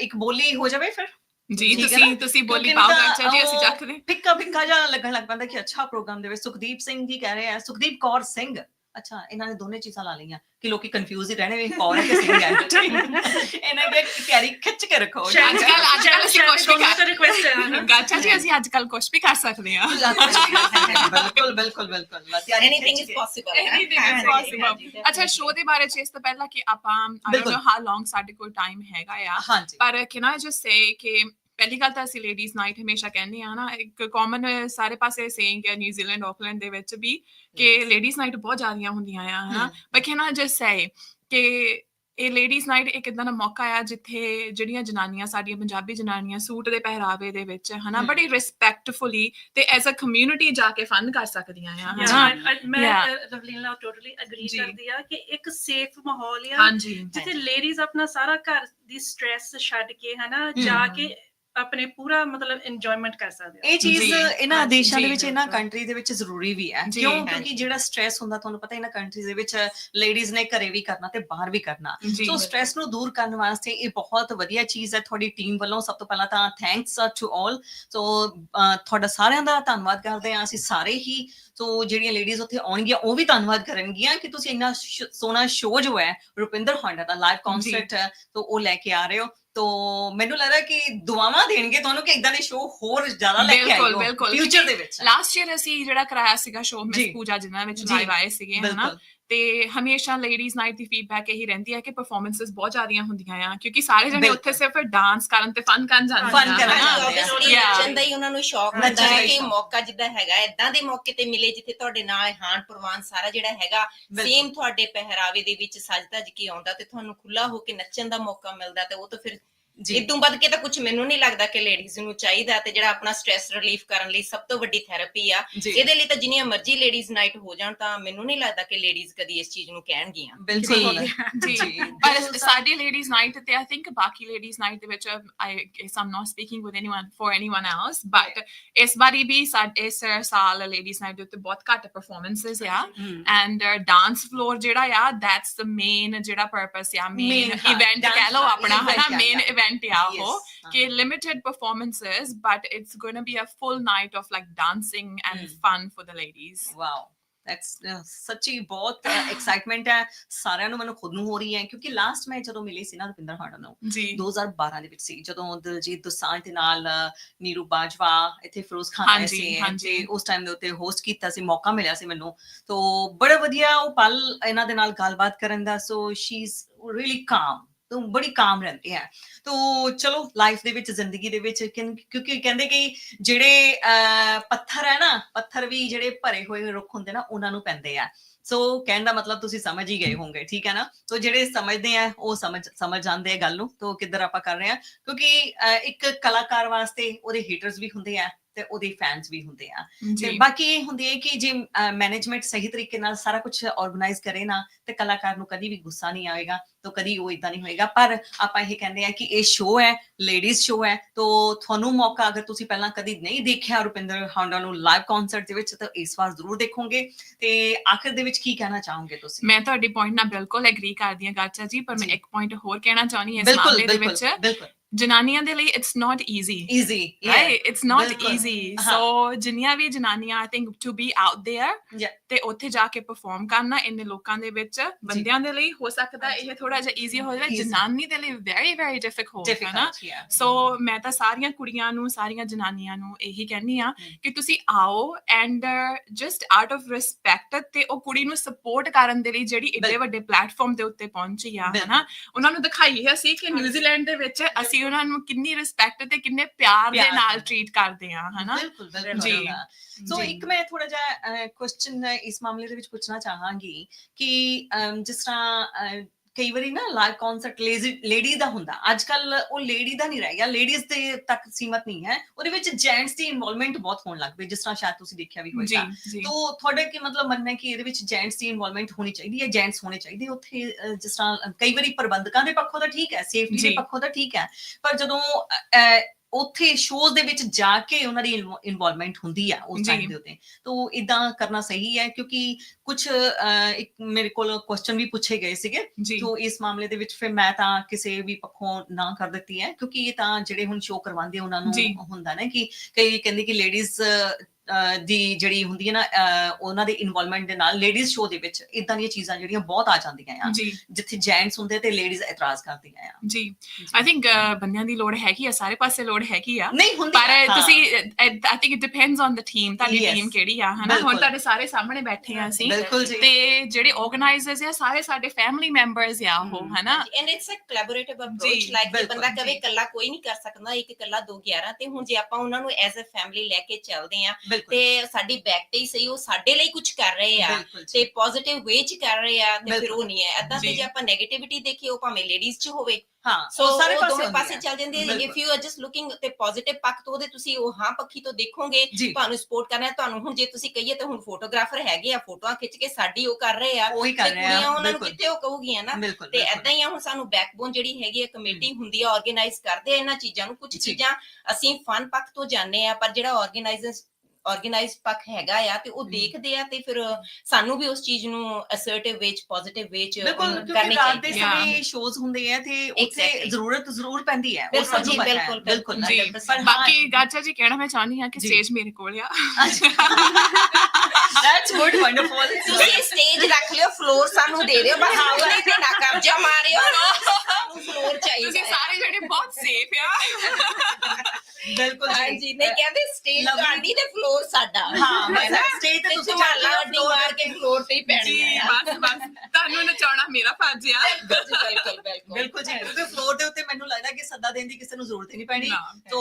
ਇੱਕ ਬੋਲੀ ਹੋ ਜਾਵੇ ਫਿਰ। ਜੀ ਤੁਸੀਂ? ਤੁਸੀਂ ਬੋਲੀ ਗਾਚਾ ਜੀ ਅਸੀਂ ਚੱਕਦੇ ਫਿੱਕਾ ਫਿੱਕਾ ਜਿਹਾ ਲੱਗਣ ਲੱਗ ਪੈਂਦਾ ਕਿ ਅੱਛਾ ਪ੍ਰੋਗਰਾਮ ਦੇ ਵਿੱਚ ਸੁਖਦੀਪ ਸਿੰਘ ਜੀ ਕਹਿ ਰਹੇ ਆ ਸੁਖਦੀਪ ਕੌਰ ਸਿੰਘ। ਅੱਛਾ ਇਹਨਾਂ ਨੇ ਦੋਨੇ ਚੀਜ਼ਾਂ ਲਾ ਲਈਆਂ ਕਿ ਲੋਕੀ ਕਨਫਿਊਜ਼ ਹੀ ਰਹਿਣੇ ਵੀ ਕੌਣ ਹੈ ਕਿ ਸਿੰਘ ਹੈ। ਇਹਨਾਂ ਦੇ ਤਿਆਰੀ ਖਿੱਚ ਕੇ ਰੱਖੋ। ਅੱਜ ਕੱਲ ਅੱਜ ਕੱਲ ਅਸੀਂ ਕੁਝ ਵੀ ਕਰ ਰਿਕੁਐਸਟ ਹੈ ਗਾਚਾ ਜੀ ਅਸੀਂ ਅੱਜ ਕੱਲ ਕੁਝ ਵੀ ਕਰ ਸਕਦੇ ਹਾਂ। ਬਿਲਕੁਲ ਬਿਲਕੁਲ ਬਿਲਕੁਲ। Anything is. Possible Anything is possible. ਅੱਛਾ ਸ਼ੋਅ ਦੇ ਬਾਰੇ ਚ ਇਸ ਤੋਂ ਪਹਿਲਾਂ ਕਿ ਆਪਾਂ ਆਈ ਡੋਨਟ। ਨੋ ਹਾਊ ਲੌਂਗ ਸਾਡੇ ਕੋਲ ਟਾਈਮ ਹੈਗਾ ਆ। ਪਰ ਕੈਨ ਆਈ ਜਸਟ ਸੇ ਕਿ ਪਹਿਲੀ ਗੱਲ ਤਾਂ ਅਸੀਂ ਲੇਡੀਜ਼ ਨਾਈਟ ਹਮੇਸ਼ਾ ਕਹਿੰਦੇ ਆ ਨਾ ਇੱਕ ਕਾਮਨ ਸਾਰੇ ਪਾਸੇ ਸੇਇੰਗ ਹੈ ਨਿਊਜ਼ੀਲੈਂਡ ਆਕਲੈਂਡ ਦੇ ਵਿੱਚ ਵੀ ਕਿ ਲੇਡੀਜ਼ ਨਾਈਟ ਬਹੁਤ ਜ਼ਿਆਦੀਆਂ ਹੁੰਦੀਆਂ ਆ ਹਨਾ? ਬਟ ਕੈਨ ਜਸਟ ਸੇ ਕਿ ਇਹ ਲੇਡੀਜ਼ ਨਾਈਟ ਇੱਕ ਇਦਾਂ ਦਾ ਮੌਕਾ ਆ ਜਿੱਥੇ ਜਿਹੜੀਆਂ ਜਨਾਨੀਆਂ ਸਾਡੀਆਂ ਪੰਜਾਬੀ ਜਨਾਨੀਆਂ ਸੂਟ ਦੇ ਪਹਿਰਾਵੇ ਦੇ ਵਿੱਚ ਹਨਾ। ਬੜੀ ਰਿਸਪੈਕਟਫੁਲੀ ਤੇ ਐਜ਼ ਅ ਕਮਿਊਨਿਟੀ ਜਾ ਕੇ ਫਨ ਕਰ ਸਕਦੀਆਂ ਆ ਹਨਾ? ਮੈਂ. ਰਵਲੀਨ ਨਾਲ ਟੋਟਲੀ ਅਗਰੀ। ਕਰਦੀ ਆ ਕਿ ਇੱਕ ਸੇਫ ਮਾਹੌਲ ਆ ਜਿੱਥੇ ਲੇਡੀਜ਼ ਆਪਣਾ ਸਾਰਾ ਘਰ ਦੀ ਸਟ੍ਰੈਸ ਛੱਡ ਕੇ ਹਨਾ? ਜਾ ਕੇ ਆਪਣੇ ਪੂਰਾ ਮਤਲਬ ਇੰਜੋਇਮੈਂਟ ਕਰ ਸਕਦੇ ਆ ਇਹ ਚੀਜ਼ ਜੀ, ਇਹਨਾਂ ਹਾਂਜੀ, ਦੇਸ਼ਾਂ ਦੇ ਜੀ, ਵਿੱਚ ਇਹਨਾਂ ਬਿਲਕੁਲ। ਕੰਟਰੀ ਦੇ ਵਿੱਚ ਜ਼ਰੂਰੀ ਵੀ ਹੈ। ਜੀ, ਕਿਉਂ? ਹਾਂਜੀ। ਕਿਉਂਕਿ ਜਿਹੜਾ ਸਟ੍ਰੈਸ ਹੁੰਦਾ ਤੁਹਾਨੂੰ ਪਤਾ ਇਹਨਾਂ ਕੰਟਰੀਜ਼ ਦੇ ਵਿੱਚ ਲੇਡੀਜ਼ ਨੇ ਘਰੇ ਵੀ ਕਰਨਾ ਤੇ ਬਾਹਰ ਵੀ ਕਰਨਾ। ਜੀ ਸੋ ਸਟ੍ਰੈਸ ਨੂੰ ਦੂਰ ਕਰਨ ਵਾਸਤੇ ਇਹ ਬਹੁਤ ਵਧੀਆ ਚੀਜ਼ ਹੈ ਤੁਹਾਡੀ ਟੀਮ ਵੱਲੋਂ। ਸਭ ਤੋਂ ਪਹਿਲਾਂ ਤਾਂ ਥੈਂਕਸ ਟੂ ਆਲ ਸੋ ਤੁਹਾਡਾ ਸਾਰਿਆਂ ਦਾ ਧੰਨਵਾਦ ਕਰਦੇ ਹਾਂ। ਅਸੀਂ ਸਾਰੇ ਹੀ ਸੋ ਜਿਹੜੀਆਂ ਲੇਡੀਜ਼ ਉੱਥੇ ਆਉਣਗੀਆਂ ਉਹ ਵੀ ਧੰਨਵਾਦ ਕਰਨਗੀਆਂ ਕਿ ਤੁਸੀਂ ਇੰਨਾ ਸ਼- ਸੋਹਣਾ ਸ਼ੋਅ ਜੋ ਹੈ ਰੁਪਿੰਦਰ ਹਾਂਡਾ ਦਾ ਲਾਈਵ ਕਨਸਰਟ ਹੈ ਤੋ ਉਹ ਲੈ ਕੇ ਆ ਰਹੇ ਹੋ। ਤੋ ਮੈਨੂੰ ਲੱਗਦਾ ਕਿ ਦੁਆਵਾਂ ਦੇਣਗੇ ਤੁਹਾਨੂੰ ਕਿ ਇਦਾਂ ਦੇ ਸ਼ੋਅ ਹੋਰ ਜ਼ਿਆਦਾ ਲੈ ਕੇ ਆਇਓ। ਫਿਊਚਰ ਦੇ ਵਿੱਚ। ਲਾਸਟ ਈਅਰ ਅਸੀਂ ਜਿਹੜਾ ਕਰਾਇਆ ਸੀਗਾ ਸ਼ੋਅ ਮਿਸ। ਪੂਜਾ ਜਿਨ੍ਹਾਂ ਵਿੱਚ ਲਾਈਵ ਆਏ ਸੀਗੇ ਹਨਾ? ਤੇ ਹਮੇਸ਼ਾ ਲੇਡੀਜ਼ ਨਾਈਟ ਦੀ ਫੀਡਬੈਕ ਇਹੀ ਰਹਿੰਦੀ ਹੈ ਕਿ ਪਰਫਾਰਮੈਂਸਸ ਬਹੁਤ ਜ਼ਿਆਦੀਆਂ ਹੁੰਦੀਆਂ ਆ ਕਿਉਂਕਿ ਸਾਰੇ ਜਣੇ। ਉੱਥੇ ਸਿਰਫ ਡਾਂਸ ਕਰਨ ਤੇ ਫਨ ਕਰਨ ਜਾਂਦੇ ਆ ਕਰਨ। ਜਾਂਦੇ ਆ। Obviously Yeah. ਨੱਚਣ ਦਾ ਹੀ ਉਹਨਾਂ ਨੂੰ ਸ਼ੌਕ ਹੁੰਦਾ ਹੈ ਕਿ। ਮੌਕਾ ਜਿੱਦਾਂ ਹੈਗਾ ਇਦਾਂ ਦੇ ਮੌਕੇ ਤੇ ਮਿਲੇ ਜਿੱਥੇ ਤੁਹਾਡੇ ਨਾਲ ਹਾਨ ਪ੍ਰਵਾਨ ਸਾਰਾ ਜਿਹੜਾ ਹੈਗਾ। ਸੇਮ ਤੁਹਾਡੇ ਪਹਿਰਾਵੇ ਦੇ ਵਿੱਚ ਸਜ ਧਜ ਕੇ ਆਉਂਦਾ ਤੇ ਤੁਹਾਨੂੰ ਖੁੱਲਾ ਹੋ ਕੇ ਨੱਚਣ ਦਾ ਮੌਕਾ ਮਿਲਦਾ ਤੇ ਉਹ ਤਾਂ ਫਿਰ ਇਦੋਂ ਵੱਧ ਕੇ ਤਾਂ ਕੁਝ ਮੈਨੂੰ ਨਹੀਂ ਲੱਗਦਾ ਕਿ ਲੇਡੀਜ਼ ਨੂੰ ਚਾਹੀਦਾ ਤੇ ਜਿਹੜਾ ਆਪਣਾ ਸਟ੍ਰੈਸ ਰਿਲੀਫ ਕਰਨ ਲਈ ਸਭ ਤੋਂ ਵੱਡੀ ਥੈਰੇਪੀ ਆ। ਇਹਦੇ ਲਈ ਤਾਂ ਜਿੰਨੀਆਂ ਮਰਜ਼ੀ ਲੇਡੀਜ਼ ਨਾਈਟ ਹੋ ਜਾਣ ਤਾਂ ਮੈਨੂੰ ਨਹੀਂ ਲੱਗਦਾ ਕਿ ਲੇਡੀਜ਼ ਕਦੀ ਇਸ ਚੀਜ਼ ਨੂੰ ਕਹਿਣਗੀਆਂ। ਬਿਲਕੁਲ। ਜੀ। ਪਰ ਸਾਡੀ ਲੇਡੀਜ਼ ਨਾਈਟ ਤੇ ਆਈ ਥਿੰਕ ਬਾਕੀ ਲੇਡੀਜ਼ ਨਾਈਟ ਦੇ ਵਿੱਚ I guess I'm not speaking with anyone for anyone else but ਇਸ ਵਾਰੀ ਵੀ ਸਾਡੇ ਇਸ ਸਾਲ ਲੇਡੀਜ਼ ਨਾਈਟ ਦੇ ਉੱਤੇ ਬਹੁਤ ਘੱਟ ਪਰਫਾਰਮੈਂਸਸ ਆ। ਐਂਡ ਡਾਂਸ ਫਲੋਰ ਜਿਹੜਾ ਆ ਦੈਟਸ ਦ ਮੇਨ ਜਿਹੜਾ ਪਰਪਸ ਆ ਮੇਨ ਇਵੈਂਟ ਕਹਿ ਲਓ ਆਪਣਾ ਹਨਾ ਮੇਨ। ਇਵੈਂਟ ਉਹ Yes। ਕਿ limited performances but it's going to be a full night of like dancing and Mm. fun for the ladies wow that's ਸੱਚੀ ਬਹੁਤ ਐਕਸਾਈਟਮੈਂਟ ਹੈ ਸਾਰਿਆਂ ਨੂੰ ਮੈਨੂੰ ਖੁਦ ਨੂੰ ਹੋ ਰਹੀ ਹੈ ਕਿਉਂਕਿ ਲਾਸਟ ਮੈਂ ਜਦੋਂ ਮਿਲੀ ਸੀ ਨਾ ਰੁਪਿੰਦਰ ਹਾਂਡਾ ਨੂੰ ਜੀ 2012 ਦੇ ਵਿੱਚ ਸੀ ਜਦੋਂ ਦਿਲਜੀਤ ਦੋਸਾਂਝ ਦੇ ਨਾਲ ਨੀਰੂ ਬਾਜਵਾ ਇੱਥੇ ਫਿਰੋਜ਼ ਖਾਨ ਆਏ ਸੀ। ਤੇ ਉਸ ਟਾਈਮ ਦੇ ਉੱਤੇ ਹੋਸਟ ਕੀਤਾ ਸੀ ਮੌਕਾ ਮਿਲਿਆ ਸੀ ਮੈਨੂੰ ਤੋਂ ਬੜਾ ਵਧੀਆ ਉਹ ਪਲ ਇਹਨਾਂ ਦੇ ਨਾਲ ਗੱਲਬਾਤ ਕਰਨ ਦਾ so she is really calm ਤੋਂ ਬੜੀ ਕਾਮ ਰਹਿੰਦੀ ਹੈ। ਤੋਂ ਚਲੋ ਲਾਈਫ ਦੇ ਵਿੱਚ ਜ਼ਿੰਦਗੀ ਦੇ ਵਿੱਚ ਕਿਉਂਕਿ ਕਹਿੰਦੇ ਕਿ ਜਿਹੜੇ ਪੱਥਰ ਹੈ ਨਾ ਪੱਥਰ ਵੀ ਜਿਹੜੇ ਭਰੇ ਹੋਏ ਰੁੱਖ ਹੁੰਦੇ ਨਾ ਉਹਨਾਂ ਨੂੰ ਪੈਂਦੇ ਆ। ਸੋ ਕਹਿਣ ਦਾ ਮਤਲਬ ਤੁਸੀਂ ਸਮਝ ਹੀ ਗਏ ਹੋਵੋਗੇ ਠੀਕ ਹੈ ਨਾ? ਤੋ ਜਿਹੜੇ ਸਮਝਦੇ ਆ ਉਹ ਸਮਝ ਸਮਝ ਜਾਂਦੇ ਆ ਗੱਲ ਨੂੰ। ਤੋ ਕਿੱਧਰ ਆਪਾਂ ਕਰ ਰਹੇ ਆ ਕਿਉਂਕਿ ਅਹ, ਇੱਕ ਕਲਾਕਾਰ ਵਾਸਤੇ ਉਹਦੇ ਹੀਟਰਸ ਵੀ ਹੁੰਦੇ ਆ। ਤੇ ਉਹਦੇ ਫੈਨਸ ਵੀ ਹੁੰਦੇ ਆ। ਤੇ ਬਾਕੀ ਇਹ ਹੁੰਦੀ ਹੈ ਕਿ ਜੇ ਮੈਨੇਜਮੈਂਟ ਸਹੀ ਤਰੀਕੇ ਨਾਲ ਸਾਰਾ ਕੁਝ ਆਰਗੇਨਾਈਜ਼ ਕਰੇ ਨਾ ਤੇ ਕਲਾਕਾਰ ਨੂੰ ਕਦੀ ਵੀ ਗੁੱਸਾ ਨਹੀਂ ਆਏਗਾ ਤਾਂ ਕਦੀ ਉਹ ਇਦਾਂ ਨਹੀਂ ਹੋਏਗਾ। ਪਰ ਆਪਾਂ ਇਹ ਕਹਿੰਦੇ ਆ ਕਿ ਇਹ ਸ਼ੋਅ ਹੈ ਲੇਡੀਜ਼ ਸ਼ੋਅ ਹੈ ਤਾਂ ਤੁਹਾਨੂੰ ਮੌਕਾ ਅਗਰ ਤੁਸੀਂ ਪਹਿਲਾਂ ਕਦੀ ਨਹੀਂ ਦੇਖਿਆ ਰੁਪਿੰਦਰ ਹਾਂਡਾ ਨੂੰ ਲਾਈਵ ਕਨਸਰਟ ਦੇ ਵਿੱਚ ਤਾਂ ਇਸ ਵਾਰ ਜ਼ਰੂਰ ਦੇਖੋਗੇ। ਤੇ ਆਖਿਰ ਦੇ ਵਿੱਚ ਕੀ ਕਹਿਣਾ ਚਾਹੋਗੇ ਤੁਸੀਂ? ਮੈਂ ਤੁਹਾਡੀ ਪੁਆਇੰਟ ਨਾਲ ਬਿਲਕੁਲ ਐਗਰੀ ਕਰਦੀ ਹਾਂ ਗਾਚਾ ਜੀ ਪਰ ਮੈਂ। ਇੱਕ ਪੁਆਇੰਟ ਹੋਰ ਕਹਿਣਾ ਚਾਹੁੰਦੀ ਹਾਂ ਇਸ ਮਾਮਲੇ ਦੇ ਬਿਲਕੁਲ ਵਿੱਚ। ਬਿਲਕੁਲ। ਜਨਾਨੀਆਂ ਦੇ ਲਈ it's not easy easy not ਬਿਲਕੁਲ। easy ਹਾਂ। so ਜਿੰਨੀਆਂ ਵੀ ਜਨਾਨੀਆਂ think to be out there Yeah. ਤੇ ਉੱਥੇ ਜਾ ਕੇ ਪਰਫਾਰਮ ਕਰਨਾ ਇੰਨੇ ਲੋਕਾਂ ਦੇ ਵਿੱਚ ਬੰਦਿਆਂ ਦੇ ਲਈ ਹੋ ਸਕਦਾ ਇਹ ਥੋੜਾ ਜਿਹਾ ਈਜ਼ੀ ਹੋ ਜਾਵੇ Easy. ਜਨਾਨੀ ਦੇ ਲਈ very very difficult ਹੈ ਨਾ ਡਿਫਿਕਲਟ yeah ਸੋ ਮੈਂ ਤਾਂ ਸਾਰੀਆਂ ਕੁੜੀਆਂ ਨੂੰ ਸਾਰੀਆਂ ਜਨਾਨੀਆਂ ਨੂੰ ਇਹੀ ਕਹਿੰਨੀ ਆ ਹਮ। ਕਿ ਤੁਸੀਂ ਆਓ and just out of respect ਤੇ ਉਹ ਕੁੜੀ ਨੂੰ ਸਪੋਰਟ ਕਰਨ ਦੇ ਲਈ ਜਿਹੜੀ ਬਿਲਕੁਲ। ਵੱਡੇ ਪਲੇਟਫਾਰਮ ਦੇ ਉੱਤੇ ਪਹੁੰਚੀ ਆ ਬਿਲਕੁਲ। ਹਨਾ ਉਹਨਾਂ ਨੂੰ ਦਿਖਾਈਏ ਅਸੀਂ ਕਿ ਨਿਊਜ਼ੀਲੈਂਡ ਦੇ ਵਿੱਚ ਅਸੀਂ ਉਹਨਾਂ ਨੂੰ ਕਿੰਨੀ ਰਿਸਪੈਕਟ ਤੇ ਕਿੰਨੇ ਪਿਆਰ ਦੇ ਨਾਲ। ਟਰੀਟ ਕਰਦੇ ਆ ਹਨਾ ਬਿਲਕੁਲ ਬਿਲਕੁਲ ਜੀ। ਸੋ। ਇੱਕ ਮੈਂ ਥੋੜਾ ਜਿਹਾ ਕੁਐਸਚਨ ਇਸ ਮਾਮਲੇ ਦੇ ਵਿੱਚ ਪੁੱਛਣਾ ਚਾਹਾਂਗੀ ਕਿ ਜਿਸ ਤਰ੍ਹਾਂ ਕਈ ਵਾਰੀ ਨਾ ਲਾਈਵ ਕਨਸਰਟ ਲੇਡੀ ਦਾ ਹੁੰਦਾ। ਅੱਜ ਕੱਲ ਉਹ ਲੇਡੀ ਦਾ ਨਹੀਂ ਰਹਿ ਗਿਆ। ਲੇਡੀਜ਼ ਦੇ ਤੱਕ ਸੀਮਤ ਨਹੀਂ ਹੈ। ਉਹਦੇ ਵਿੱਚ ਜੈਂਟਸ ਦੀ ਇਨਵੋਲਵਮੈਂਟ ਬਹੁਤ ਹੋਣ ਲੱਗ ਪਈ। ਜਿਸ ਤਰ੍ਹਾਂ ਸ਼ਾਇਦ ਤੁਸੀਂ ਦੇਖਿਆ ਵੀ ਹੋਵੇਗਾ ਤੋ ਤੁਹਾਡਾ ਕੀ ਮਤਲਬ ਮੰਨਣਾ ਹੈ ਕਿ ਇਹਦੇ ਵਿੱਚ ਜੈਂਟਸ ਦੀ ਇਨਵੋਲਵਮੈਂਟ ਹੋਣੀ ਚਾਹੀਦੀ ਹੈ? ਜੈਂਟਸ ਹੋਣੇ ਚਾਹੀਦੇ। ਉੱਥੇ ਜਿਸ ਤਰ੍ਹਾਂ ਕਈ ਵਾਰੀ ਪ੍ਰਬੰਧਕਾਂ ਦੇ ਪੱਖੋਂ ਤਾਂ ਠੀਕ ਹੈ। ਸੇਫਟੀ ਦੇ। ਪੱਖੋਂ ਤਾਂ ਠੀਕ ਹੈ। ਪਰ ਜਦੋਂ ਉੱਥੇ ਸ਼ੋਜ਼ ਦੇ ਵਿੱਚ ਜਾ ਕੇ ਉਹਨਾਂ ਦੀ ਇਨਵੋਲਵਮੈਂਟ ਹੁੰਦੀ ਆ ਉਸ। ਟਾਈਮ ਦੇ ਉੱਤੇ ਤੋ ਇਦਾਂ ਕਰਨਾ ਸਹੀ ਹੈ ਕਿਉਂਕਿ ਕੁਝ ਇੱਕ ਮੇਰੇ ਕੋਲ ਕੁਐਸਚਨ ਵੀ ਪੁੱਛੇ ਗਏ ਸੀਗੇ ਤੋ ਇਸ ਮਾਮਲੇ ਦੇ ਵਿੱਚ ਫਿਰ ਮੈਂ ਤਾਂ ਕਿਸੇ ਵੀ ਪੱਖੋਂ ਨਾ ਕਰ ਦਿੱਤੀ ਹੈ ਕਿਉਂਕਿ ਇਹ ਤਾਂ ਜਿਹੜੇ ਹੁਣ ਸ਼ੋਅ ਕਰਵਾਉਂਦੇ ਉਹਨਾਂ। ਨੂੰ ਹੁੰਦਾ ਨਾ ਕਿ ਕਈ ਕਹਿੰਦੇ ਕਿ ਲੇਡੀਜ਼ ਦੀ ਜਿਹੜੀ ਹੁੰਦੀ ਹੈ ਨਾ ਉਹਨਾਂ ਦੇ ਇਨਵੋਲਵਮੈਂਟ ਦੇ ਨਾਲ ਲੇਡੀਜ਼ ਸ਼ੋਅ ਦੇ ਵਿੱਚ ਇਦਾਂ ਦੀਆਂ ਚੀਜ਼ਾਂ ਜਿਹੜੀਆਂ ਬਹੁਤ ਆ ਜਾਂਦੀਆਂ ਆ ਜਿੱਥੇ ਜੈਂਟਸ ਹੁੰਦੇ ਤੇ ਲੇਡੀਜ਼ ਇਤਰਾਜ਼ ਕਰਦੀਆਂ ਆ ਜੀ ਆਈ ਥਿੰਕ ਬੰਦਿਆਂ ਦੀ ਲੋੜ ਹੈਗੀ ਆ ਸਾਰੇ ਪਾਸੇ ਲੋੜ ਹੈਗੀ ਆ ਨਹੀਂ ਹੁੰਦੀ ਪਰ। ਤੁਸੀਂ I think it depends on the team ਤੁਹਾਡੀ. ਟੀਮ ਕਿਹੜੀ ਆ ਹਨਾ। ਹੁਣ ਤੁਹਾਡੇ ਸਾਰੇ ਸਾਹਮਣੇ ਬੈਠੇ ਆ ਅਸੀਂ ਤੇ ਜਿਹੜੇ ਆਰਗੇਨਾਈਜ਼ਰਸ ਆ ਸਾਰੇ ਸਾਡੇ ਫੈਮਿਲੀ ਮੈਂਬਰਸ ਆ ਉਹ। ਹਨਾ and it's a collaborative approach like ਬੰਦਾ ਕਵੇ। ਇਕੱਲਾ ਕੋਈ ਨਹੀਂ ਕਰ ਸਕਦਾ ਇੱਕ ਇਕੱਲਾ 2 11 ਤੇ ਹੁਣ ਜੇ ਆਪਾਂ ਉਹਨਾਂ ਨੂੰ ਐਜ਼ ਅ ਫੈਮਿਲੀ ਲੈ ਕੇ ਚੱਲਦੇ ਆ ਤੇ ਸਾਡੀ ਬੈਕ ਤੇ ਹੀ ਸਹੀ ਉਹ ਸਾਡੇ ਲਈ ਕੁਝ ਕਰ ਰਹੇ ਆ। ਤੇ ਪੋਜ਼ਿਟਿਵ ਵੇ ਚ ਕਰ ਰਹੇ ਆ ਤੇ ਫਿਰ। ਉਹ ਨਹੀਂ ਹੈ ਏਦਾਂ ਤੇ ਜੀ। ਆਪਾਂ 네ਗੇਟਿਵਿਟੀ ਦੇਖੀਏ ਉਹ ਭਾਵੇਂ ਲੇਡੀਜ਼ ਚ ਹੋਵੇ ਹਾਂ ਸੋ ਸਾਰੇ ਪਾਸੇ ਪਾਸੇ। ਚੱਲ ਜਾਂਦੇ। If you are just looking ਤੇ ਪੋਜ਼ਿਟਿਵ ਪੱਖ ਤੋਂ ਉਹਦੇ ਤੁਸੀਂ ਉਹ ਹਾਂ ਪੱਖੀ ਤੋਂ ਦੇਖੋਗੇ ਤੁਹਾਨੂੰ ਸਪੋਰਟ ਕਰਨਾ ਹੈ ਤੁਹਾਨੂੰ ਹੁਣ ਜੇ ਤੁਸੀਂ ਕਹੀਏ ਤਾਂ ਹੁਣ ਫੋਟੋਗ੍ਰਾਫਰ ਹੈਗੇ ਆ ਫੋਟੋਆਂ ਖਿੱਚ ਕੇ ਸਾਡੀ ਉਹ ਕਰ ਰਹੇ ਆ ਤੇ ਕੁੜੀਆਂ ਆ ਉਹਨਾਂ ਨੂੰ ਕਿੱਥੇ ਉਹ ਕਹੂਗੀਆਂ ਨਾ ਤੇ। ਐਦਾਂ ਹੀ ਆ ਹੁਣ ਸਾਨੂੰ ਬੈਕਬੋਨ ਜਿਹੜੀ ਹੈਗੀ ਹੈ ਕਮੇਟੀ ਹੁੰਦੀ ਆ ਆਰਗੇਨਾਈਜ਼ ਕਰਦੇ ਆ ਇਹਨਾਂ ਚੀਜ਼ਾਂ ਨੂੰ ਕੁਝ। ਚੀਜ਼ਾਂ ਅਸੀਂ ਫਨ ਪੱਖ ਤੋਂ ਜਾਣਦੇ ਆ ਪਰ ਜਿਹੜਾ ਆਰਗੇਨਾਈਜ਼ਰ ਆਰਗੇਨਾਈਜ਼ ਪੱਖ ਹੈਗਾ ਆ ਤੇ ਉਹ। ਦੇਖਦੇ ਆ ਤੇ ਫਿਰ ਸਾਨੂੰ ਵੀ ਉਸ ਚੀਜ਼ ਨੂੰ ਅਸਰਟਿਵ ਵੇ ਚ ਪੋਜ਼ਿਟਿਵ ਵੇ ਚ ਬਿਲਕੁਲ ਉਹਨੂੰ ਕਿਉਂਕਿ ਕਰਨੀ ਰਾਤ ਦੇ. ਸਮੇਂ ਸ਼ੋਜ਼ ਹੁੰਦੇ ਆ ਤੇ ਉੱਥੇ. ਜ਼ਰੂਰਤ ਜ਼ਰੂਰ ਪੈਂਦੀ ਹੈ ਉਹ ਬਿਲਕੁਲ ਸਭ ਨੂੰ ਜੀ, ਪਤਾ ਹੈ ਬਿਲਕੁਲ, ਬਿਲਕੁਲ ਬਾਕੀ ਗਾਚਾ ਜੀ ਕਹਿਣਾ ਮੈਂ ਚਾਹੁੰਦੀ ਹਾਂ ਕਿ। ਸਟੇਜ ਮੇਰੇ ਕੋਲ ਆ ਦੈਟਸ ਗੁੱਡ ਵੰਡਰਫੁਲ ਤੁਸੀਂ ਸਟੇਜ ਰੱਖ ਲਿਓ ਫਲੋਰ ਸਾਨੂੰ ਦੇ ਦਿਓ ਬਸ ਉਹਦੇ ਤੇ ਨਾ ਕਬਜ਼ਾ ਮਾਰਿਓ ਸਾਨੂੰ ਫਲੋਰ ਚਾਹੀਦਾ ਤੁਸੀਂ ਹੈ। ਸਾਰੇ ਜਿਹੜੇ ਬਹੁਤ ਸੇਫ ਆ। ਬਿਲਕੁਲ ਹਾਂਜੀ ਨਹੀਂ ਕਹਿੰਦੇ ਸਟੇਜ Lovely. ਤੁਹਾਡੀ ਤੇ ਫਲੋਰ ਸਾਡਾ। ਹਾਂ ਹੈ ਨਾ? ਸਟੇਜ ਤੇ ਤੁਸੀਂ ਝਾਲਾ ਮਾਰ ਅੱਡੀ ਮਾਰ ਕੇ ਫਲੋਰ ਤੇ ਹੀ ਪੈਣੀ ਜੀ ਹੈ। ਬਸ ਬਸ। ਤੁਹਾਨੂੰ ਨਚਾਉਣਾ ਮੇਰਾ ਫਰਜ਼ ਆ। ਬਿਲਕੁਲ ਬਿਲਕੁਲ ਬਿਲਕੁਲ। ਬਿਲਕੁਲ ਜੀ ਕਿਉਂਕਿ ਫਲੋਰ ਦੇ ਉੱਤੇ ਮੈਨੂੰ ਲੱਗਦਾ ਕਿ ਸੱਦਾ ਦੇਣ ਦੀ ਕਿਸੇ ਨੂੰ ਜ਼ਰੂਰਤ ਹੀ ਨਹੀਂ ਪੈਣੀ। ਨਾ। ਤੋ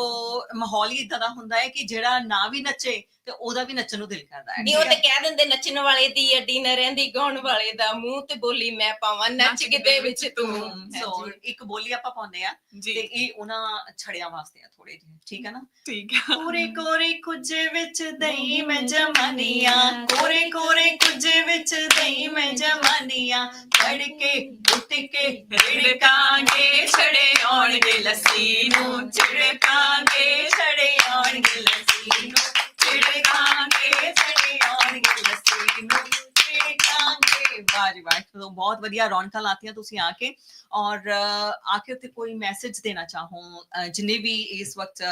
ਮਾਹੌਲ ਹੀ ਇਦਾਂ ਦਾ ਹੁੰਦਾ ਹੈ ਕਿ ਜਿਹੜਾ ਨਾ ਵੀ ਨੱਚੇ ਤੇ ਉਹਦਾ ਵੀ ਨੱਚਣ ਨੂੰ ਦਿਲ ਕਰਦਾ ਹੈ। ਨਹੀਂ ਉਹ ਤੇ ਕਹਿ ਦਿੰਦੇ ਨੱਚਣ ਵਾਲੇ ਦੀ ਅੱਡੀ ਨਾ ਰਹਿੰਦੀ ਗਾਉਣ ਵਾਲੇ ਦਾ। ਮੂੰਹ ਤੇ ਬੋਲੀ ਮੈਂ ਪਾਵਾਂ ਨੱਚ ਕਿਤੇ ਵਿੱਚ ਤੂੰ। ਸੋ। ਇੱਕ ਬੋਲੀ ਆਪਾਂ ਪਾਉਂਦੇ ਆ ਤੇ ਇਹ ਉਹਨਾਂ ਛੜਿਆਂ ਵਾਸਤੇ ਆ ਥੋੜੇ ਜਿਹੇ ਠੀਕ ਹੈ ਨਾ? ਠੀਕ ਆ। ਕੋਰੇ ਕੋਰੇ ਕੁਝ ਵਿੱਚ ਦਈ ਮੈਂ ਜਮਾਨੀਆਂ। ਕੋਰੇ ਕੋਰੇ ਕੁਝ ਵਿੱਚ ਦਈ ਮੈਂ ਜਮਾਨੀਆਂ। ਫੜ ਕੇ ਝਿੜਕਾਂਗੇ ਛੜੇ ਆਉਣਗੇ ਲੱਸੀ ਨੂੰ। ਝਿੜਕਾਂਗੇ ਛੜੇ ਆਉਣਗੇ ਲੱਸੀ ਨੂੰ। ਝਿੜਕਾਂਗੇ ਛੜੇ ਆਉਣਗੇ ਲੱਸੀ ਨੂੰ ਝਿੜਕਾਂਗੇ ਵਾਹ ਜੀ ਬਹੁਤ ਵਧੀਆ ਰੌਣਕਾਂ ਲਾਤੀਆਂ ਤੁਸੀਂ ਆ ਕੇ ਔਰ ਆ ਕੇ ਉੱਤੇ ਕੋਈ ਮੈਸੇਜ ਦੇਣਾ ਚਾਹੋ ਅ, ਜਿੰਨੇ ਵੀ ਇਸ ਵਕਤ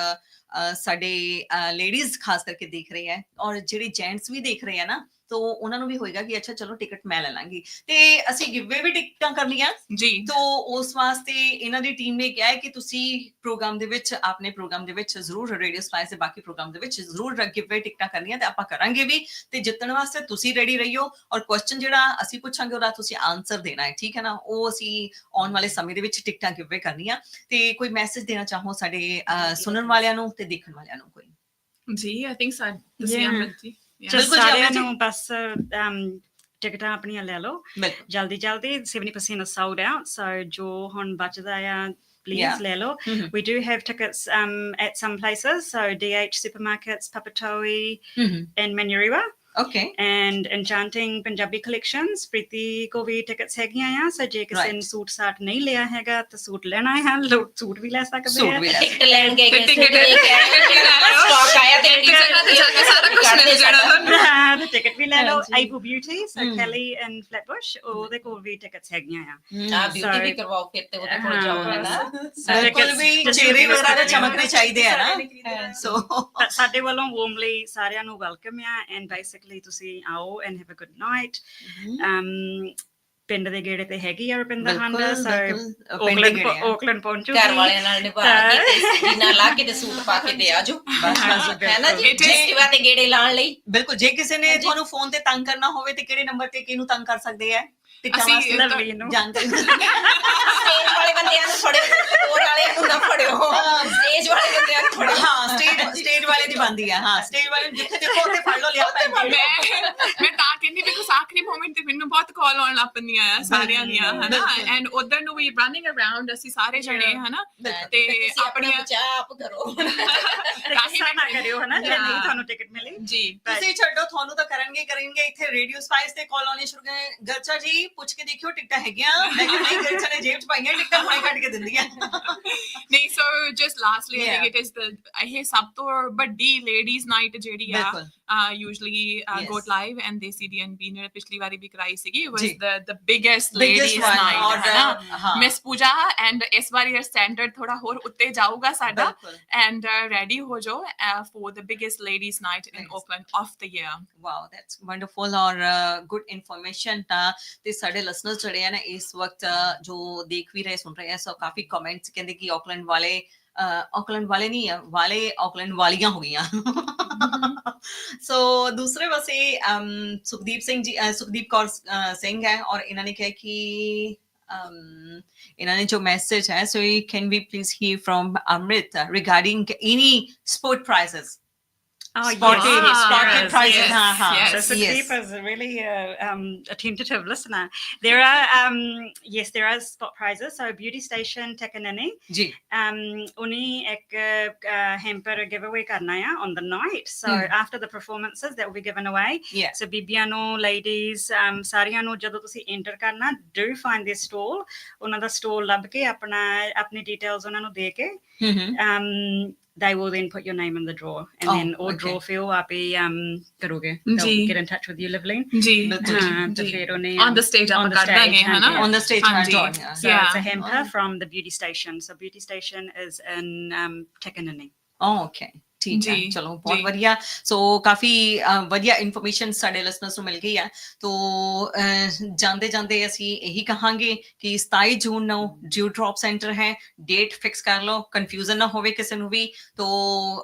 ਸਾਡੇ ਲੇਡੀਜ਼ ਖਾਸ ਕਰਕੇ ਦੇਖ ਰਹੇ ਹੈ ਔਰ ਜਿਹੜੇ ਜੈਂਟਸ ਵੀ ਦੇਖ ਰਹੇ ਹੈ ਨਾ ਤੋ ਉਹਨਾਂ ਨੂੰ ਵੀ ਹੋਏਗਾ ਕਿ ਅੱਛਾ ਚਲੋ ਟਿਕਟ ਮੈਂ ਲੈ ਲਾਂਗੀ। ਤੇ ਅਸੀਂ ਗਿਵਵੇ ਵੀ ਟਿਕਟਾਂ ਕਰਨੀਆਂ ਜੀ। ਤੋ ਉਸ ਵਾਸਤੇ ਇਹਨਾਂ ਦੀ ਟੀਮ ਨੇ ਕਿਹਾ ਹੈ ਕਿ ਤੁਸੀਂ ਪ੍ਰੋਗਰਾਮ ਦੇ ਵਿੱਚ ਆਪਣੇ ਪ੍ਰੋਗਰਾਮ ਦੇ ਵਿੱਚ ਜ਼ਰੂਰ ਰੇਡੀਓ ਸਪਾਈਸ ਦੇ ਬਾਕੀ ਪ੍ਰੋਗਰਾਮ ਦੇ ਵਿੱਚ ਜ਼ਰੂਰ ਗਿਵਵੇ ਟਿਕਟਾਂ ਕਰਨੀਆਂ ਤੇ ਆਪਾਂ ਕਰਾਂਗੇ ਵੀ। ਤੇ ਜਿੱਤਣ ਵਾਸਤੇ ਤੁਸੀਂ ਰੈਡੀ ਰਹੀਓ ਔਰ ਕੁਐਸਚਨ ਜਿਹੜਾ ਅਸੀਂ ਪੁੱਛਾਂਗੇ ਉਹਦਾ ਤੁਸੀਂ ਆਨਸਰ ਦੇਣਾ ਹੈ ਠੀਕ ਹੈ ਨਾ? ਉਹ ਅਸੀਂ ਆਉਣ ਵਾਲੇ ਸਮੇਂ ਦੇ ਵਿੱਚ ਟਿਕਟਾਂ ਗਿਵਵੇ ਕਰਨੀਆਂ ਤੇ ਕੋਈ ਮੈਸੇਜ ਦੇਣਾ ਚਾਹੋ ਸਾਡੇ ਸੁਣਨ ਵਾਲਿਆਂ ਨੂੰ ਤੇ ਦੇਖਣ ਵਾਲਿਆਂ ਨੂੰ ਕੋਈ? ਜੀ ਆਈ ਥਿੰਕ ਸਾ ਤੁਸੀਂ. ਅਮਰਤ ਜੀ। ਬਿਲਕੁਲ ਜੀ, ਸਾਰਿਆਂ ਅਮਨ ਜੀ। ਨੂੰ ਬਸ um, ਟਿਕਟਾਂ ਆਪਣੀਆਂ ਲੈ ਲਓ ਬਿਲਕੁਲ ਜਲਦੀ ਜਲਦੀ 70% are sold out so ਜੋ ਹੁਣ ਬਚਦਾ ਆ Yeah. please ਲੈ ਲਓ Mhm. we do have tickets um, at some places so DH supermarkets Papatoe and Manurewa okay and Enchanting Punjabi collections Preeti ਕੋ ਵੀ ਟਿਕਟਸ ਹੈਗੀਆਂ ਆ ਸੋ ਜੇ ਕਿਸੇ. ਨੇ ਸੂਟ ਸਾਟ ਨਹੀਂ ਲਿਆ ਹੈਗਾ ਤਾਂ ਸੂਟ ਲੈਣਾ ਹੈ ਲੋ- ਸੂਟ ਵੀ ਲੈ ਸਕਦੇ ਸੂਟ ਆ ਵੀ ਲੈ ਟਿਕਟ ਲੈਣ ਗਏ ਤੇ ਦੇ ਸਟਾਕ ਆਇਆ ਤੇ ਜਗ੍ਹਾ ਤੇ ਜਾ ਕੇ ਸਾਰਾ ਕੁਝ ਮਿਲ ਜਾਣਾ ਤੁਹਾਨੂੰ the ticket ਵੀ ਲੈ ਲਓ so Mm. Kelly and Flatbush ਉਹਦੇ ਕੋਲ ਵੀ ਟਿਕਟਸ ਹੈਗੀਆਂ ਆ ਆ ਬਿਊਟੀ ਵੀ ਕਰਵਾਓ ਫਿਰ ਤੇ ਉਹਦੇ ਕੋਲ ਜਾਓ ਹੈ ਨਾ ਬਿਲਕੁਲ ਵੀ Just ਚਿਹਰੇ ਵਗੈਰਾ ਦੇ। ਚਮਕਣੇ ਚਾਹੀਦੇ ਆ ਨਾ ਸੋ ਤਾਂ ਸਾਡੇ ਵੱਲੋਂ ਵਾਰਮਲੀ ਸਾਰਿਆਂ ਨੂੰ ਵੈਲਕਮ ਆ ਐਂਡ ਬੇਸਿਕਲੀ ਤੁਸੀਂ ਆਓ and have a good night ਪਿੰਡ ਦੇ ਗੇੜੇ ਤੇ ਹੈਗੀ ਆ Rupinder Handa so Auckland Auckland ਪਹੁੰਚੂਗੀ। ਘਰ ਵਾਲਿਆਂ ਨਾਲ ਨਿਭਾ ਕੇ ਤੇ ਸੀਨਾ ਲਾ ਕੇ ਤੇ ਸੂਟ ਪਾ ਕੇ ਤੇ ਆਜੋ ਹੈ ਨਾ ਜੀ? ਫੈਸਟੀਵਲ ਤੇ ਗੇੜੇ ਲਾਣ ਲਈ। ਬਿਲਕੁਲ ਜੇ ਕਿਸੇ ਨੇ। ਤੁਹਾਨੂੰ ਫੋਨ ਤੇ ਤੰਗ ਕਰਨਾ ਹੋਵੇ ਤੇ ਕਿਹੜੇ ਨੰਬਰ ਤੇ ਕਿਹਨੂੰ ਤੰਗ ਕਰ ਸਕਦੇ ਆ? ਟਿਕਟਾਂ ਅਸੀਂ ਵਾਸਤੇ ਲਵਲੀ ਨੂੰ ਜਾਣਕਾਰੀ ਸਟੇਜ ਵਾਲੇ ਬੰਦਿਆਂ ਨੂੰ ਫੜਿਓ ਹੋਰ ਵਾਲਿਆਂ ਨੂੰ ਨਾ ਫੜਿਓ। ਸਟੇਜ ਵਾਲੇ ਬੰਦਿਆਂ ਨੂੰ ਫੜਿਓ। ਹਾਂ ਸਟੇਜ ਸਟੇਜ ਵਾਲੇ ਦੀ ਬੰਦੀ ਆ ਹਾਂ ਸਟੇਜ ਵਾਲੇ ਨੂੰ ਜਿੱਥੇ ਦੇਖੋ ਉੱਥੇ ਫੜ ਲਓ ਲਿਆ ਭੈਣ ਜੀ। ਮੈਂ ਮੈਂ ਤਾਂ ਕਹਿੰਦੀ ਬਿਕਾਜ਼ ਆਖਰੀ ਮੂਮੈਂਟ ਤੇ ਮੈਨੂੰ ਬਹੁਤ ਕਾਲ ਆਉਣ ਲੱਗ ਪੈਂਦੀਆਂ ਆ ਸਾਰਿਆਂ ਦੀਆਂ ਹਨਾ? ਬਿਲਕੁਲ। ਐਂਡ ਉਧਰ ਨੂੰ ਵੀ ਰਨਿੰਗ ਅਰਾਊਂਡ ਅਸੀਂ ਸਾਰੇ ਜਣੇ ਹਨਾ। ਤੇ ਤੁਸੀਂ ਆਪਣਾ ਆਪਣੀਆਂ ਬਚਾਅ ਆਪ ਕਰੋ। [LAUGHS] ਗੁੱਸਾ ਨਾ ਕਰਿਓ ਹਨਾ? ਜੇ। ਨਹੀਂ ਤੁਹਾਨੂੰ ਟਿਕਟ ਮਿਲੀ। ਜੀ। ਤੁਸੀਂ ਛੱਡੋ ਤੁਹਾਨੂੰ ਤਾਂ ਕਰਨਗੇ ਹੀ ਕਰਨਗੇ। ਇੱਥੇ ਰੇਡੀਓ ਸਪਾਈਸ ਤੇ ਕਾਲ ਆਉਣੀ ਸ਼ੁਰੂ ਕਰ ਗਰਚਾ ਜੀ ਪੁੱਛ ਕੇ ਦੇਖਿਓ ਟਿਕਟਾਂ ਹੈਗੀਆਂ ਮੈਂ ਕਿਹਾ ਨਹੀਂ ਗਰਚਾ ਨੇ ਜੇਬ ਚ ਪਾਈਆਂ ਟਿਕਟਾਂ ਹੁਣੇ ਕੱਢ ਕੇ ਦਿੰਦੀਆਂ ਨਹੀਂ so just lastly I. Think it is the ਇਹ ਸਭ ਤੋਂ ਵੱਡੀ ਲੇਡੀਜ਼ ਨਾਈਟ ਜਿਹੜੀ ਆ go Yes. live and they see DNB ਨੇ ਪਿਛਲੀ ਵਾਰੀ ਵੀ ਕਰਾਈ ਸੀਗੀ was ਜੀ। the the biggest Biggest ladies one night ਔਰ ਹੈ ਨਾ ਹਾਂ ਮਿਸ ਪੂਜਾ ਐਂਡ ਇਸ ਵਾਰੀ ਸਟੈਂਡਰਡ ਥੋੜਾ ਹੋਰ ਉੱਤੇ ਜਾਊਗਾ ਸਾਡਾ ho jo uh, for the biggest ladies night in Nice. Auckland of the year wow that's wonderful ਔਰ ਗੁੱਡ ਇਨਫੋਰਮੇਸ਼ਨ ਤਾਂ ਤੇ ਸਾਡੇ ਲਿਸਨਰਸ ਜਿਹੜੇ ਆ ਨਾ ਇਸ ਵਕਤ ਜੋ ਦੇਖ ਵੀ ਰਹੇ ਸੁਣ ਰਹੇ ਆ ਸੋ ਕਾਫੀ ਕਮੈਂਟਸ ਕਹਿੰਦੇ ਕਿ ਆਕਲੈਂਡ ਵਾਲੇ ਆਕਲੈਂਡ ਵਾਲੇ ਨਹੀਂ ਆ ਵਾਲੇ ਆਕਲੈਂਡ ਵਾਲੀਆਂ ਹੋ ਗਈਆਂ। ਸੋ ਦੂਸਰੇ ਪਾਸੇ ਸੁਖਦੀਪ ਸਿੰਘ ਜੀ ਸੁਖਦੀਪ ਕੌਰ ਸਿੰਘ ਹੈ ਔਰ ਇਹਨਾਂ ਨੇ ਕਿਹਾ ਕਿ ਇਹਨਾਂ ਨੇ ਜੋ ਮੈਸੇਜ ਹੈ so can we please hear from Amrit regarding any sport prizes Oh, spotted, yes. spotted yes. prize yes. in her. So Sudeepa is really a, um, attentive listener. There are um, yes, there are spot prizes. So Beauty Station Takanini. Um, उन्हें ek uh, uh, hamper giveaway करना on the night. So mm. after the performances that will be given away. Yeah. So Bibiano ladies, um, सारियां नो जब enter do find this stall. उनका stall labke apna अपना details उन्हें deke. Mm-hmm. Um, they will then put your name in the draw, and oh, then or okay. draw feel I'll be um. They'll get in touch with you lovely. Uh, on the stage on the stage, on the stage yeah. So yeah. it's a hamper oh. from the beauty station. So beauty station is in um, Takanini. Oh okay. ਠੀਕ ਹੈ ਚਲੋ ਬਹੁਤ। ਵਧੀਆ। ਸੋ ਕਾਫੀ ਵਧੀਆ information ਸਾਡੇ listeners ਨੂੰ ਮਿਲ ਗਈ ਹੈ ਤੋ ਜਾਂਦੇ ਜਾਂਦੇ ਅਸੀਂ ਇਹੀ ਕਹਾਂਗੇ ਕਿ 27 ਜੂਨ ਨੂੰ ਡਿਊ ਡ੍ਰੌਪ ਸੈਂਟਰ ਹੈ। ਡੇਟ ਫਿਕਸ ਕਰ ਲਓ ਕਨਫਿਊਜ਼ਨ ਨਾ ਹੋਵੇ ਕਿਸੇ ਨੂੰ ਵੀ। ਤੋ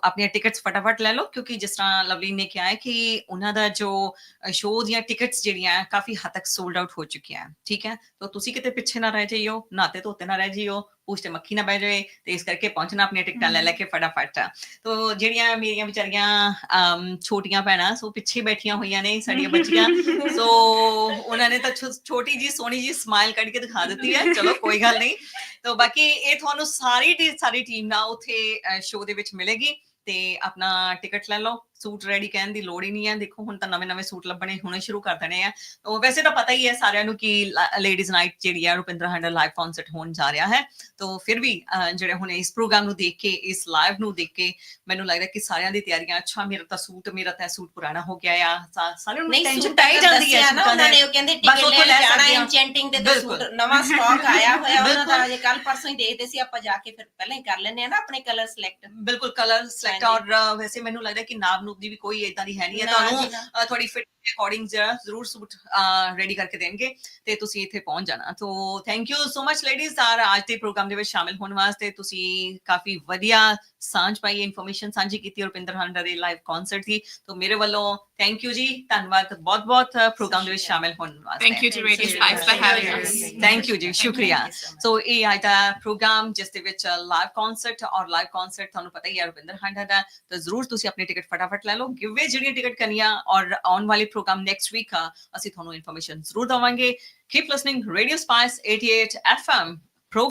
ਆਪਣੀਆਂ ਟਿਕਟਸ ਫਟਾਫਟ ਲੈ ਲਓ ਕਿਉਂਕਿ ਜਿਸ ਤਰ੍ਹਾਂ ਲਵਲੀ ਨੇ ਕਿਹਾ ਹੈ ਕਿ ਉਹਨਾਂ ਦਾ ਜੋ ਸ਼ੋਅ ਦੀਆਂ ਟਿਕਟਸ ਜਿਹੜੀਆਂ ਹੈ, ਕਾਫੀ ਹੱਦ ਤੱਕ ਸੋਲਡ ਆਊਟ ਹੋ ਚੁੱਕੀਆਂ। ਹੈ ਠੀਕ ਹੈ? ਤੋ ਤੁਸੀਂ ਕਿਤੇ ਪਿੱਛੇ ਨਾ ਰਹਿ ਜਾਈਓ ਨਾਤੇ ਧੋਤੇ ਨਾ ਰਹਿ ਜਾਈਓ ਉਸ ਤੇ ਮੱਖੀ ਨਾ ਬਹਿ ਜਾਏ ਤੇ ਇਸ ਕਰਕੇ ਪਹੁੰਚਣਾ ਆਪਣੀਆਂ ਟਿਕਟਾਂ ਲੈ ਲੈ ਕੇ ਫਟਾਫਟ। ਤੋ ਜਿਹੜੀਆਂ ਮੇਰੀਆਂ ਵਿਚਾਰੀਆਂ ਛੋਟੀਆਂ ਭੈਣਾਂ ਸੋ ਪਿੱਛੇ ਬੈਠੀਆਂ ਹੋਈਆਂ ਨੇ ਸਾਡੀਆਂ ਬੱਚੀਆਂ ਸੋ ਉਹਨਾਂ ਨੇ ਤਾਂ ਛੋਟੀ ਜੀ ਸੋਹਣੀ ਜੀ ਸਮਾਈਲ ਕੱਢ ਕੇ ਦਿਖਾ ਦਿੱਤੀ ਹੈ। ਚਲੋ ਕੋਈ ਗੱਲ ਨਹੀਂ। ਤੋ ਬਾਕੀ ਇਹ ਤੁਹਾਨੂੰ ਸਾਰੀ ਸਾਰੀ ਟੀਮ ਨਾਲ ਉਥੇ ਸ਼ੋਅ ਦੇ ਵਿੱਚ ਮਿਲੇਗੀ ਤੇ ਆਪਣਾ ਟਿਕਟ ਲੈ ਲਓ। ਸੂਟ ਰੈਡੀ ਕਹਿਣ ਦੀ ਲੋੜ ਹੀ ਨਹੀਂ ਹੈ ਦੇਖੋ ਹੁਣ ਤਾਂ ਨਵੇਂ ਨਵੇਂ ਸੂਟ ਲੱਭਣੇ ਹੁਣੇ ਸ਼ੁਰੂ ਕਰ ਦੇਣੇ ਆ ਤੋ ਵੈਸੇ ਤਾਂ ਪਤਾ ਹੀ ਹੈ ਸਾਰਿਆਂ ਨੂੰ ਕਿ ਲੇਡੀਜ਼ ਨਾਈਟ ਜਿਹੜੀ ਹੈ ਰੁਪਿੰਦਰ ਹੰਡਰ ਲਾਈਵ ਕਨਸਰਟ ਹੋਣ ਜਾ ਰਿਹਾ ਹੈ ਤੋ ਫਿਰ ਵੀ ਜਿਹੜੇ ਹੁਣ ਇਸ ਪ੍ਰੋਗਰਾਮ ਨੂੰ ਦੇਖ ਕੇ ਇਸ ਲਾਈਵ ਨੂੰ ਦੇਖ ਕੇ ਮੈਨੂੰ ਲੱਗਦਾ ਕਿ ਸਾਰਿਆਂ ਦੀ ਤਿਆਰੀਆਂ ਅੱਛਾ ਮੇਰਾ ਤਾਂ ਸੂਟ ਮੇਰਾ ਤਾਂ ਸੂਟ ਪੁਰਾਣਾ ਹੋ ਗਿਆ ਆ ਸਾਰਿਆਂ ਨੂੰ ਟੈਨਸ਼ਨ ਸੂਟ ਪੈ ਹੀ ਜਾਂਦੀ ਹੈ ਨਾ ਉਹਨਾਂ ਦੇ। ਨੇ ਉਹ ਕਹਿੰਦੇ ਟਿਕਟ ਲੈ ਜਾਣਾ। ਐਨਚੈਂਟਿੰਗ ਦੇ ਬਿਲਕੁਲ। ਸੂਟ ਨਵਾਂ ਸਟਾਕ ਆਇਆ ਹੋਇਆ ਉਹਨਾਂ ਦਾ। ਅਜੇ ਕੱਲ ਪਰਸੋਂ ਹੀ ਦੇਖਦੇ ਸੀ ਆਪਾਂ ਜਾ ਕੇ ਫਿਰ ਪਹਿਲਾਂ ਹੀ ਕਰ ਲੈਂਦੇ ਆ ਨਾ ਆਪਣੇ ਕਲਰ ਸਿਲੈਕਟ ਬਿਲਕੁਲ ਕਲਰ ਸਿਲੈਕਟ। ਔਰ ਵੈਸੇ ਮੈਨੂੰ ਲੱਗਦਾ ਕਿ ਨਾਬ ਨੂਬ ਦੀ ਵੀ ਕੋਈ ਇਦਾਂ ਦੀ ਹੈ ਨਹੀਂ ਹੈ ਤੁਹਾਨੂੰ ਤੁਹਾਡੀ ਫਿਟ ਅਕੋਰਡਿੰਗ ਜਿਹੜਾ ਜ਼ਰੂਰ ਸੂਟ ਰੈਡੀ ਕਰਕੇ ਦੇਣਗੇ ਤੇ ਤੁਸੀਂ ਇੱਥੇ ਪਹੁੰਚ ਜਾਣਾ। ਤੋ thank you so much ladies R ਅੱਜ ਦੇ ਪ੍ਰੋਗਰਾਮ ਦੇ ਵਿੱਚ ਸ਼ਾਮਿਲ ਹੋਣ ਵਾਸਤੇ ਤੁਸੀਂ ਕਾਫੀ ਵਧੀਆ ਸਾਂਝ ਪਾਈ ਇਨਫੋਰਮੇਸ਼ਨ ਸਾਂਝੀ ਕੀਤੀ ਰੁਪਿੰਦਰ ਹਾਂਡਾ ਦੇ ਲਾਈਵ ਕਨਸਰਟ ਦੀ। ਤੋ ਮੇਰੇ ਵੱਲੋਂ ਥੈਂਕ ਯੂ ਜੀ। ਧੰਨਵਾਦ। ਬਹੁਤ ਬਹੁਤ ਪ੍ਰੋਗਰਾਮ ਦੇ ਵਿੱਚ ਸ਼ਾਮਿਲ ਹੋਣ ਵਾਸਤੇ। Radio you. spice for having Thank us. You. Thank you ਜੀ ਸ਼ੁਕਰੀਆ ਸੋ ਇਹ ਅੱਜ ਦਾ ਪ੍ਰੋਗਰਾਮ ਜਿਸ ਦੇ ਵਿੱਚ ਲਾਈਵ ਕਨਸਰਟ ਔਰ ਲਾਈਵ ਕਨਸਰਟ ਤੁਹਾਨੂੰ ਪਤਾ ਹੀ ਹੈ ਰਵਿੰਦਰ ਹਾਂਡਾ ਦਾ ਤਾਂ ਜ਼ਰੂਰ ਤੁਸੀਂ ਆਪਣੀ ਟਿਕਟ ਫਟਾਫਟ ਲੈ ਲਓ ਗਿਵਵੇ ਜਿਹੜੀਆਂ ਟਿਕਟ ਕਰਨੀਆਂ ਔਰ ਆਉਣ ਵਾਲੇ ਪ੍ਰੋਗਰਾਮ ਨੈਕਸਟ ਵੀਕ ਅਸੀਂ ਤੁਹਾਨੂੰ ਇਨਫੋਰਮੇਸ਼ਨ ਜ਼ਰੂਰ ਦਵਾਂਗੇ keep listening radio spice 88 FM